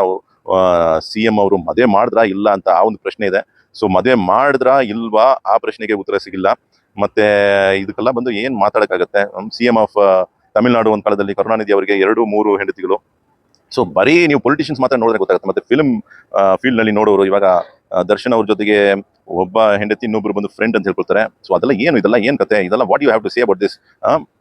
ಸಿ ಎಂ ಅವರು ಮದುವೆ ಮಾಡಿದ್ರಾ ಇಲ್ಲ ಅಂತ ಆ ಒಂದು ಪ್ರಶ್ನೆ ಇದೆ. ಸೊ ಮದುವೆ ಮಾಡಿದ್ರಾ ಇಲ್ವಾ ಆ ಪ್ರಶ್ನೆಗೆ ಉತ್ತರ ಸಿಗಿಲ್ಲ. ಮತ್ತೆ ಇದಕ್ಕೆಲ್ಲ ಬಂದು ಏನು ಮಾತಾಡೋಕ್ಕಾಗತ್ತೆ? ಸಿ ಎಂ ಆಫ್ ತಮಿಳ್ನಾಡು ಒಂದು ಕಾಲದಲ್ಲಿ ಕರುಣಾನಿಧಿ ಅವರಿಗೆ ಎರಡು ಮೂರು ಹೆಂಡತಿಗಳು. ಸೊ ಬರೀ ನೀವು ಪೊಲಿಟಿಷಿಯನ್ಸ್ ಮಾತ್ರ ನೋಡಿದ್ರೆ ಗೊತ್ತಾಗುತ್ತೆ. ಮತ್ತೆ ಫಿಲ್ಮ್ ಫೀಲ್ಡ್ನಲ್ಲಿ ನೋಡೋರು ಇವಾಗ ದರ್ಶನ್ ಅವ್ರ ಜೊತೆಗೆ ಒಬ್ಬ ಹೆಂಡತಿ ಇನ್ನೊಬ್ರು ಬಂದು ಫ್ರೆಂಡ್ ಅಂತ ಹೇಳ್ಕೊಳ್ತಾರೆ. ಸೊ ಅದೆಲ್ಲ ಏನು? ಇದೆಲ್ಲ ಏನ್ ಕತೆ? ಇದೆಲ್ಲ what you have to say about this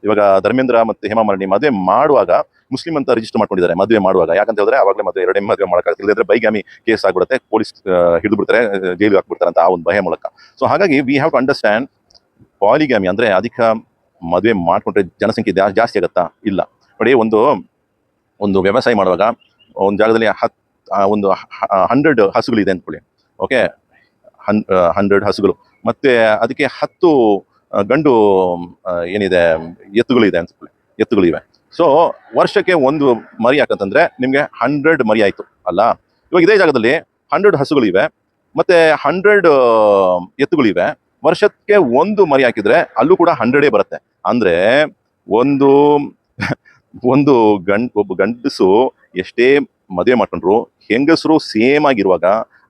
ಇವಾಗ ಧರ್ಮೇಂದ್ರ ಮತ್ತೆ ಹೇಮಾ ಮಾಲಿನಿ ಮದುವೆ ಮಾಡುವಾಗ ಮುಸ್ಲಿಂ ಅಂತ ರಿಜಿಸ್ಟರ್ ಮಾಡ್ಕೊಂಡಿದ್ದಾರೆ, ಮದುವೆ ಮಾಡುವಾಗ. ಯಾಕಂತ ಹೇಳಿದ್ರೆ ಆವಾಗಲೇ ಮತ್ತೆ ಎರಡೇ ಮದುವೆ ಮಾಡೋಕ್ಕಾಗ್ತಿಲ್ಲ ಇಲ್ಲದ್ರೆ ಬೈಗಾಮಿ ಕೇಸ್ ಆಗ್ಬಿಡುತ್ತೆ ಪೊಲೀಸ್ ಹಿಡಿದು ಬಿಡ್ತಾರೆ ಜೈಲಿಗೆ ಹಾಕ್ಬಿಡ್ತಾರೆ ಅಂತ ಆ ಒಂದು ಭಯ ಮೂಲಕ. ಸೊ ಹಾಗಾಗಿ we have to understand polygamy ಅಂದ್ರೆ ಅಧಿಕ ಮದುವೆ ಮಾಡ್ಕೊಂಡ್ರೆ ಜನಸಂಖ್ಯೆ ಜಾಸ್ತಿ ಆಗುತ್ತಾ? ಇಲ್ಲ. ನೋಡಿ, ಒಂದು ಒಂದು ವ್ಯವಸಾಯ ಮಾಡುವಾಗ ಒಂದು ಜಾಗದಲ್ಲಿ ಹತ್ತು ಒಂದು ಹಂಡ್ರೆಡ್ ಹಸುಗಳಿದೆ ಅಂದ್ಕೊಳ್ಳಿ. ಓಕೆ ಹನ್ ಹಂಡ್ರೆಡ್ ಹಸುಗಳು. ಮತ್ತೆ ಅದಕ್ಕೆ ಹತ್ತು ಗಂಡು ಏನಿದೆ, ಎತ್ತುಗಳಿದೆ ಅನ್ಸ್ಕೊಳ್ಳಿ ಎತ್ತುಗಳಿವೆ ಸೊ ವರ್ಷಕ್ಕೆ ಒಂದು ಮರಿ ಯಾಕಂತಂದ್ರೆ ನಿಮಗೆ ಹಂಡ್ರೆಡ್ ಮರಿ ಆಯ್ತು, ಅಲ್ಲ? ಇವಾಗ ಇದೇ ಜಾಗದಲ್ಲಿ ಹಂಡ್ರೆಡ್ ಹಸುಗಳಿವೆ. ಮತ್ತೆ ಹಂಡ್ರೆಡ್ ಎತ್ತುಗಳಿವೆ. ವರ್ಷಕ್ಕೆ ಒಂದು ಮರಿ ಹಾಕಿದ್ರೆ ಅಲ್ಲೂ ಕೂಡ ಹಂಡ್ರೆಡೇ ಬರುತ್ತೆ. ಅಂದ್ರೆ ಒಂದು ಒಂದು ಗಂಡ್, ಒಬ್ಬ ಗಂಡಸು ಎಷ್ಟೇ ಮದುವೆ ಮಾಡ್ಕೊಂಡ್ರು, ಹೆಂಗಸರು ಸೇಮ್ ಆಗಿರುವಾಗ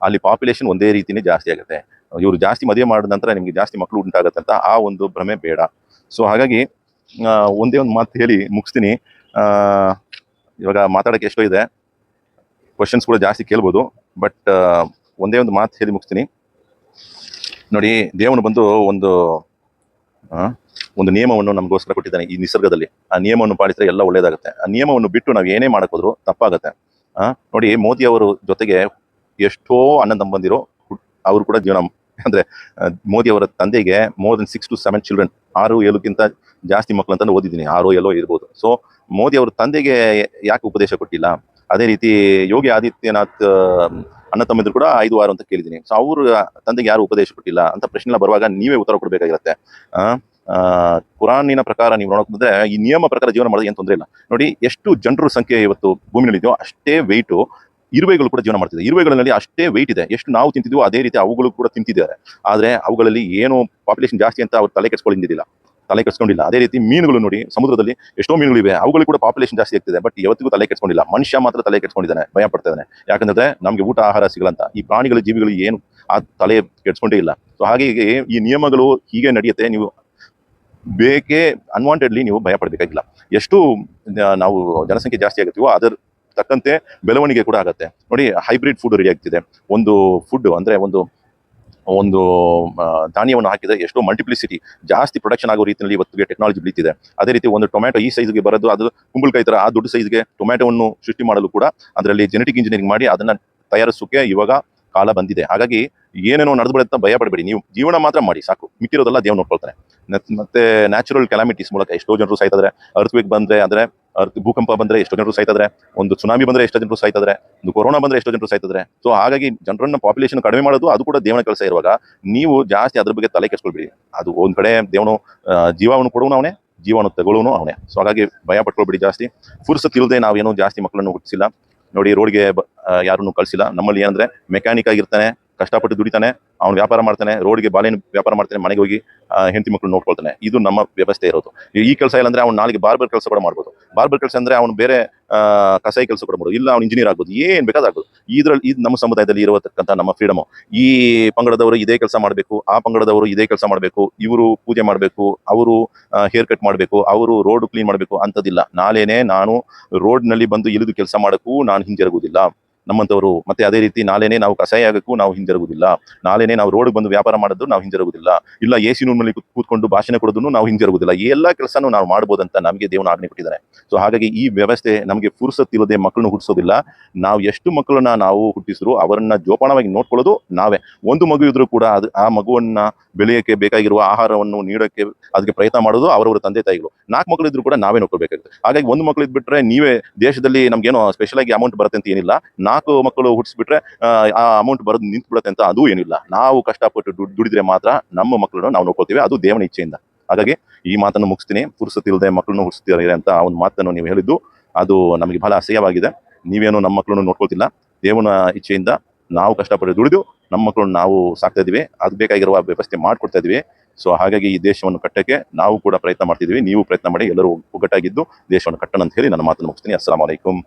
ಅಲ್ಲಿ ಪಾಪ್ಯುಲೇಷನ್ ಒಂದೇ ರೀತಿನೇ ಜಾಸ್ತಿ ಆಗುತ್ತೆ. ಇವರು ಜಾಸ್ತಿ ಮದುವೆ ಮಾಡಿದ ನಂತರ ನಿಮಗೆ ಜಾಸ್ತಿ ಮಕ್ಕಳು ಉಂಟಾಗತ್ತೆ ಅಂತ ಆ ಒಂದು ಭ್ರಮೆ ಬೇಡ. ಸೊ ಹಾಗಾಗಿ ಒಂದೇ ಒಂದು ಮಾತು ಹೇಳಿ ಮುಗಿಸ್ತೀನಿ. ಇವಾಗ ಮಾತಾಡೋಕ್ಕೆ ಎಷ್ಟೋ ಇದೆ. ಕ್ವಶನ್ಸ್ ಕೂಡ ಜಾಸ್ತಿ ಕೇಳ್ಬೋದು. ಬಟ್ ಒಂದೇ ಒಂದು ಮಾತು ಹೇಳಿ ಮುಗಿಸ್ತೀನಿ. ನೋಡಿ, ದೇವನು ಬಂದು ಒಂದು ಒಂದು ನಿಯಮವನ್ನು ನಮಗೋಸ್ಕರ ಕೊಟ್ಟಿದ್ದಾನೆ ಈ ನಿಸರ್ಗದಲ್ಲಿ. ಆ ನಿಯಮವನ್ನು ಪಾಲಿಸಿದ್ರೆ ಎಲ್ಲ ಒಳ್ಳೇದಾಗುತ್ತೆ. ಆ ನಿಯಮವನ್ನು ಬಿಟ್ಟು ನಾವು ಏನೇ ಮಾಡಕ್ ತಪ್ಪಾಗುತ್ತೆ. ಆ, ನೋಡಿ ಮೋದಿ ಅವರು ಜೊತೆಗೆ ಎಷ್ಟೋ ಅಣ್ಣ ತಮ್ಮಂದಿರು ಅವರು ಕೂಡ ಜೀವನ ಅಂದ್ರೆ ಮೋದಿ ಅವರ ತಂದೆಗೆ more than six to seven children ಆರು ಏಳುಕ್ಕಿಂತ ಜಾಸ್ತಿ ಮಕ್ಕಳು ಅಂತ ಓದಿದ್ದೀನಿ, ಆರು ಎಲ್ಲೋ ಇರ್ಬೋದು. ಸೊ ಮೋದಿ ಅವ್ರ ತಂದೆಗೆ ಯಾಕೆ ಉಪದೇಶ ಕೊಟ್ಟಿಲ್ಲ? ಅದೇ ರೀತಿ ಯೋಗಿ ಆದಿತ್ಯನಾಥ್ ಅಣ್ಣ ತಮ್ಮಿದ್ರು ಕೂಡ ಐದು ಆರು ಅಂತ ಕೇಳಿದ್ದೀನಿ. ಸೊ ಅವ್ರ ತಂದೆಗೆ ಯಾರು ಉಪದೇಶ ಕೊಟ್ಟಿಲ್ಲ ಅಂತ ಪ್ರಶ್ನೆಲ್ಲ ಬರುವಾಗ ನೀವೇ ಉತ್ತರ ಕೊಡಬೇಕಾಗಿರುತ್ತೆ. ಕುರಾನಿನ ಪ್ರಕಾರ ನೀವು ನೋಡಕ್ ಬಂದ್ರೆ ಈ ನಿಯಮ ಪ್ರಕಾರ ಜೀವನ ಮಾಡೋದು ಏನು ತೊಂದರೆ ಇಲ್ಲ. ನೋಡಿ, ಎಷ್ಟು ಜನರ ಸಂಖ್ಯೆ ಇವತ್ತು ಭೂಮಿನಲ್ಲಿ ಇದೆಯೋ ಅಷ್ಟೇ ವೆಯ್ಟು ಇರುವೆಗಳು ಕೂಡ ಜೀವನ ಮಾಡ್ತಿದೆ. ಇರುವೆಗಳಲ್ಲಿ ಅಷ್ಟೇ ವೆಯ್ಟ್ ಇದೆ. ಎಷ್ಟು ನಾವು ತಿಂತಿದ್ವೋ ಅದೇ ರೀತಿ ಅವುಗಳು ಕೂಡ ತಿಂತಿದ್ದಾರೆ. ಆದ್ರೆ ಅವುಗಳಲ್ಲಿ ಏನು ಪಾಪ್ಯುಲೇಷನ್ ಜಾಸ್ತಿ ಅಂತ ಅವ್ರು ತಲೆ ಕೆಡ್ಸ್ಕೊಂಡಿದ್ದಿಲ್ಲ. ತಲೆ ಕೆಡ್ಸ್ಕೊಂಡಿಲ್ಲ. ಅದೇ ರೀತಿ ಮೀನುಗಳು ನೋಡಿ, ಸಮುದ್ರದಲ್ಲಿ ಎಷ್ಟೋ ಮೀನುಗಳಿವೆ ಅವುಗಳು ಕೂಡ ಪಾಪ್ಯುಲೇಷನ್ ಜಾಸ್ತಿ ಆಗ್ತಿದೆ. ಬಟ್ ಯಾವತ್ತಿಗೂ ತಲೆ ಕೆಡ್ಸ್ಕೊಂಡಿಲ್ಲ. ಮನುಷ್ಯ ಮಾತ್ರ ತಲೆ ಕೆಡ್ಸ್ಕೊಂಡಿದ್ದಾನೆ. ಭಯ ಪಡ್ತಾ ಇದ್ದಾನೆ. ಯಾಕಂದ್ರೆ ನಮಗೆ ಊಟ, ಆಹಾರ ಸಿಗಲ್ಲಂತ. ಈ ಪ್ರಾಣಿಗಳ, ಜೀವಿಗಳು ಏನು ಆ ತಲೆ ಕೆಡ್ಸ್ಕೊಂಡೇ ಇಲ್ಲ. ಸೊ ಹಾಗಾಗಿ ಈ ನಿಯಮಗಳು ಹೀಗೆ ನಡೆಯುತ್ತೆ. ನೀವು ಬೇಕೇ ಅನ್ವಾಂಟೆಡ್ಲಿ ನೀವು ಭಯ ಪಡಬೇಕಾಗಿಲ್ಲ ಎಷ್ಟು ನಾವು ಜನಸಂಖ್ಯೆ ಜಾಸ್ತಿ ಆಗುತ್ತೀವೋ ಅದರ ತಕ್ಕಂತೆ ಬೆಳವಣಿಗೆ ಕೂಡ ಆಗುತ್ತೆ. ನೋಡಿ ಹೈಬ್ರಿಡ್ ಫುಡ್ ರೆಡಿ ಆಗ್ತಿದೆ. ಒಂದು ಫುಡ್ ಅಂದ್ರೆ ಒಂದು ಒಂದು ಧಾನ್ಯವನ್ನು ಹಾಕಿದ್ರೆ ಎಷ್ಟೋ ಮಲ್ಟಿಪ್ಲಿಸಿಟಿ ಜಾಸ್ತಿ ಪ್ರೊಡಕ್ಷನ್ ಆಗೋ ರೀತಿಯಲ್ಲಿ ಇವತ್ತಿಗೆ ಟೆಕ್ನಾಲಜಿ ಬೆಳೀತಿದೆ. ಅದೇ ರೀತಿ ಒಂದು ಟೊಮ್ಯಾಟೊ ಈ ಸೈಜ್ಗೆ ಬರೋದು, ಅದು ಕುಂಬಳಕಾಯಿ ತರ ಆ ದೊಡ್ಡ ಸೈಜ್ಗೆ ಟೊಮ್ಯಾಟೊವನ್ನು ಸೃಷ್ಟಿ ಮಾಡಲು ಕೂಡ ಅದರಲ್ಲಿ ಜೆನೆಟಿಕ್ ಇಂಜಿನಿಯರಿಂಗ್ ಮಾಡಿ ಅದನ್ನ ತಯಾರಿಸೋಕೆ ಇವಾಗ ಕಾಲ ಬಂದಿದೆ. ಹಾಗಾಗಿ ಏನೇನೋ ನಡೆದು ಬಿಡುತ್ತೆ ಭಯ ಪಡಬೇಡಿ ನೀವು ಜೀವನ ಮಾತ್ರ ಮಾಡಿ, ಸಾಕು. ಮಿಕ್ಕಿರೋದೆಲ್ಲ ದೇವ್ ನೋಡ್ಕೊಳ್ತಾರೆ ಮತ್ತೆ ನ್ಯಾಚುರಲ್ ಕೆಲಾಮಿಟೀಸ್ ಮೂಲಕ ಎಷ್ಟೋ ಜನರು ಸಾಯ್ತದ್ರೆ. ಅರ್ಥವೇಕ್ ಬಂದ್ರೆ ಅಂದ್ರೆ ಅರ್ಥ ಭೂಕಂಪ ಬಂದ್ರೆ ಎಷ್ಟೋ ಜನರು ಸಾಯ್ತಾರೆ ಒಂದು ಸುನಾಮಿ ಬಂದ್ರೆ ಎಷ್ಟೋ ಜನರು ಸಾಯ್ತಾರೆ ಒಂದು ಕೊರೋನಾ ಬಂದ್ರೆ ಎಷ್ಟೋ ಜನರು ಸಾಯ್ತದ್ರೆ. ಸೊ ಹಾಗಾಗಿ ಜನರನ್ನ ಪಾಪ್ಯುಲೇಷನ್ ಕಡಿಮೆ ಮಾಡೋದು ಅದು ಕೂಡ ದೇವನ ಕೆಲಸ ಇರುವಾಗ ನೀವು ಜಾಸ್ತಿ ಅದ್ರ ಬಗ್ಗೆ ತಲೆ ಕೆಸ್ಕೊಳ್ಬಿಡಿ ಅದು ಒಂದ್ ಕಡೆ ದೇವನು ಜೀವವನ್ನು ಕೊಡುವನು ಅವನೇ ಜೀವನ ತಗೊಳ್ಳೋನು ಅವನೇ. ಸೊ ಹಾಗಾಗಿ ಭಯ ಪಟ್ಕೊಳ್ಬಿಡಿ ಜಾಸ್ತಿ. ಫುರ್ಸತ್ ಇಲ್ಲದೆ ನಾವೇನು ಜಾಸ್ತಿ ಮಕ್ಕಳನ್ನು ಹುಟ್ಟಿಸಿಲ್ಲ. ನೋಡಿ ರೋಡ್ಗೆ ಯಾರನ್ನು ಕಳ್ಸಿಲ್ಲ. ನಮ್ಮಲ್ಲಿ ಏನಂದ್ರೆ ಮೆಕ್ಯಾನಿಕ್ ಆಗಿರ್ತಾನೆ ಕಷ್ಟಪಟ್ಟು ದುಡಿತಾನೆ, ಅವ್ನು ವ್ಯಾಪಾರ ಮಾಡ್ತಾನೆ, ರೋಡ್ಗೆ ಬಾಲೇನ ವ್ಯಾಪಾರ ಮಾಡ್ತಾನೆ, ಮನೆಗೆ ಹೋಗಿ ಹೆಂಡತಿ ಮಕ್ಕಳು ನೋಡ್ಕೊಳ್ತಾನೆ. ಇದು ನಮ್ಮ ವ್ಯವಸ್ಥೆ ಇರೋದು. ಈ- ಕೆಲಸ ಇಲ್ಲ ಅಂದ್ರೆ ಅವ್ನು ನಾಳೆಗೆ ಬಾರ್ಬರ್ ಕೆಲಸ ಕೂಡ ಮಾಡ್ಬೋದು. ಬಾರ್ಬರ್ ಕೆಲಸ ಅಂದ್ರೆ ಅವ್ನು ಬೇರೆ ಕಸಾಯಿ ಕೆಲಸ ಕೂಡ ಮಾಡ್ಬೋದು. ಇಲ್ಲ, ಅವ್ನು ಇಂಜಿನಿಯರ್ ಆಗ್ಬೋದು. ಏನ್ ಬೇಕಾದಾಗ್ಬೋದು ಇದ್ರಲ್ಲಿ, ಇದು ನಮ್ಮ ಸಮುದಾಯದಲ್ಲಿ ಇರತಕ್ಕಂಥ ನಮ್ಮ ಫ್ರೀಡಮ್ ಈ ಪಂಗಡದವರು ಇದೇ ಕೆಲಸ ಮಾಡಬೇಕು, ಆ ಪಂಗಡದವರು ಇದೇ ಕೆಲಸ ಮಾಡಬೇಕು, ಇವರು ಪೂಜೆ ಮಾಡಬೇಕು, ಅವರು ಹೇರ್ ಕಟ್ ಮಾಡಬೇಕು, ಅವರು ರೋಡ್ ಕ್ಲೀನ್ ಮಾಡಬೇಕು ಅಂತದಿಲ್ಲ. ನಾಳೆನೆ ನಾನು ರೋಡ್ನಲ್ಲಿ ಬಂದು ಇಳಿದು ಕೆಲಸ ಮಾಡಕ್ಕೂ ನಾನು ಹಿಂಜರುಗುದಿಲ್ಲ ನಮ್ಮಂತವರು. ಮತ್ತೆ ಅದೇ ರೀತಿ ನಾಳೆನೇ ನಾವು ಕಸಾಯ ಆಗಕ್ಕೂ ನಾವು ಹಿಂಜರುಗುದಿಲ್ಲ. ನಾಳೆನೇ ನಾವು ರೋಡ್ ಬಂದು ವ್ಯಾಪಾರ ಮಾಡೋದು ನಾವು ಹಿಂಜರುಗುದಿಲ್ಲ. ಇಲ್ಲ ಎ ಸಿ ರೂಮ್ನಲ್ಲಿ ಕೂತ್ಕೊಂಡು ಭಾಷಣ ಕೊಡೋದನ್ನು ನಾವು ಹಿಂಜರುಗುದಿಲ್ಲ. ಈ ಎಲ್ಲ ಕೆಲಸನೂ ನಾವು ಮಾಡ್ಬೋದಂತ ನಮಗೆ ದೇವನ ಆಜ್ಞೆ ಕೊಟ್ಟಿದ್ದಾರೆ. ಸೊ ಹಾಗಾಗಿ ಈ ವ್ಯವಸ್ಥೆ ನಮಗೆ ಇಲ್ಲದೆ ಮಕ್ಕಳನ್ನು ಹುಟ್ಟಿಸೋದಿಲ್ಲ. ನಾವು ಎಷ್ಟು ಮಕ್ಕಳನ್ನ ನಾವು ಹುಟ್ಟಿಸಿದ್ರು ಅವರನ್ನ ಜೋಪಾನವಾಗಿ ನೋಡ್ಕೊಳ್ಳೋದು ನಾವೇ. ಒಂದು ಮಗು ಇದ್ರೂ ಕೂಡ ಅದು ಆ ಮಗುವನ್ನ ಬೆಳೆಯಕ್ಕೆ ಬೇಕಾಗಿರುವ ಆಹಾರವನ್ನು ನೀಡೋಕ್ಕೆ ಅದಕ್ಕೆ ಪ್ರಯತ್ನ ಮಾಡೋದು ಅವರವರ ತಂದೆ ತಾಯಿಗಳು. ನಾಲ್ಕು ಮಕ್ಕಳು ಇದ್ರು ಕೂಡ ನಾವೇ ನೋಡ್ಕೋಬೇಕಾಗುತ್ತೆ ಹಾಗಾಗಿ ಒಂದು ಮಕ್ಕಳು ಇದ್ಬಿಟ್ರೆ ನೀವೇ ದೇಶದಲ್ಲಿ ನಮ್ಗೇನೋ ಸ್ಪೆಷಲ್ ಆಗಿ ಅಮೌಂಟ್ ಬರುತ್ತೆ ಅಂತ ಏನಿಲ್ಲ. ನಾಲ್ಕು ಮಕ್ಕಳು ಹುಟ್ಟಿಸ್ಬಿಟ್ರೆ ಆ, ಅಮೌಂಟ್ ಬರೋದು ನಿಂತ್ಬಿಡುತ್ತೆ ಅಂತ ಅದು ಏನಿಲ್ಲ. ನಾವು ಕಷ್ಟಪಟ್ಟು ದುಡ್- ದುಡಿದ್ರೆ ಮಾತ್ರ ನಮ್ಮ ಮಕ್ಕಳನ್ನು ನಾವು ನೋಡ್ಕೋತೀವಿ ಅದು ದೇವನ ಇಚ್ಛೆಯಿಂದ. ಹಾಗಾಗಿ ಈ ಮಾತನ್ನು ಮುಗಿಸ್ತೀನಿ. ಪುರುಸತಿಲ್ಲದೆ ಮಕ್ಕಳನ್ನು ಹುಟ್ಟಿಸ್ತೀರಿ ಅಂತ ಒಂದು ಮಾತನ್ನು ನೀವು ಹೇಳಿದ್ದು ಅದು ನಮಗೆ ಬಹಳ ಅಸಹ್ಯವಾಗಿದೆ ನೀವೇನು ನಮ್ಮ ಮಕ್ಕಳನ್ನು ನೋಡ್ಕೊಳ್ತಿಲ್ಲ. ದೇವನ ಇಚ್ಛೆಯಿಂದ ನಾವು ಕಷ್ಟಪಟ್ಟು ದುಡಿದು ನಮ್ಮ ಮಕ್ಕಳನ್ನು ನಾವು ಸಾಕ್ತಾ ಇದೀವಿ ಅದು ಬೇಕಾಗಿರುವ ವ್ಯವಸ್ಥೆ ಮಾಡ್ಕೊಡ್ತಾ ಇದ್ದೀವಿ. ಸೊ ಹಾಗಾಗಿ ಈ ದೇಶವನ್ನು ಕಟ್ಟಕ್ಕೆ ನಾವು ಕೂಡ ಪ್ರಯತ್ನ ಮಾಡ್ತಿದೀವಿ ನೀವು ಪ್ರಯತ್ನ ಮಾಡಿ ಎಲ್ಲರೂ ಒಗ್ಗಟ್ಟಾಗಿದ್ದು ದೇಶವನ್ನು ಕಟ್ಟಣ ಅಂತ ಹೇಳಿ ನನ್ನ ಮಾತನ್ನು ಮುಗಿಸ್ತೀನಿ. ಅಸ್ಸಾಂ ವಲೈಕುಂ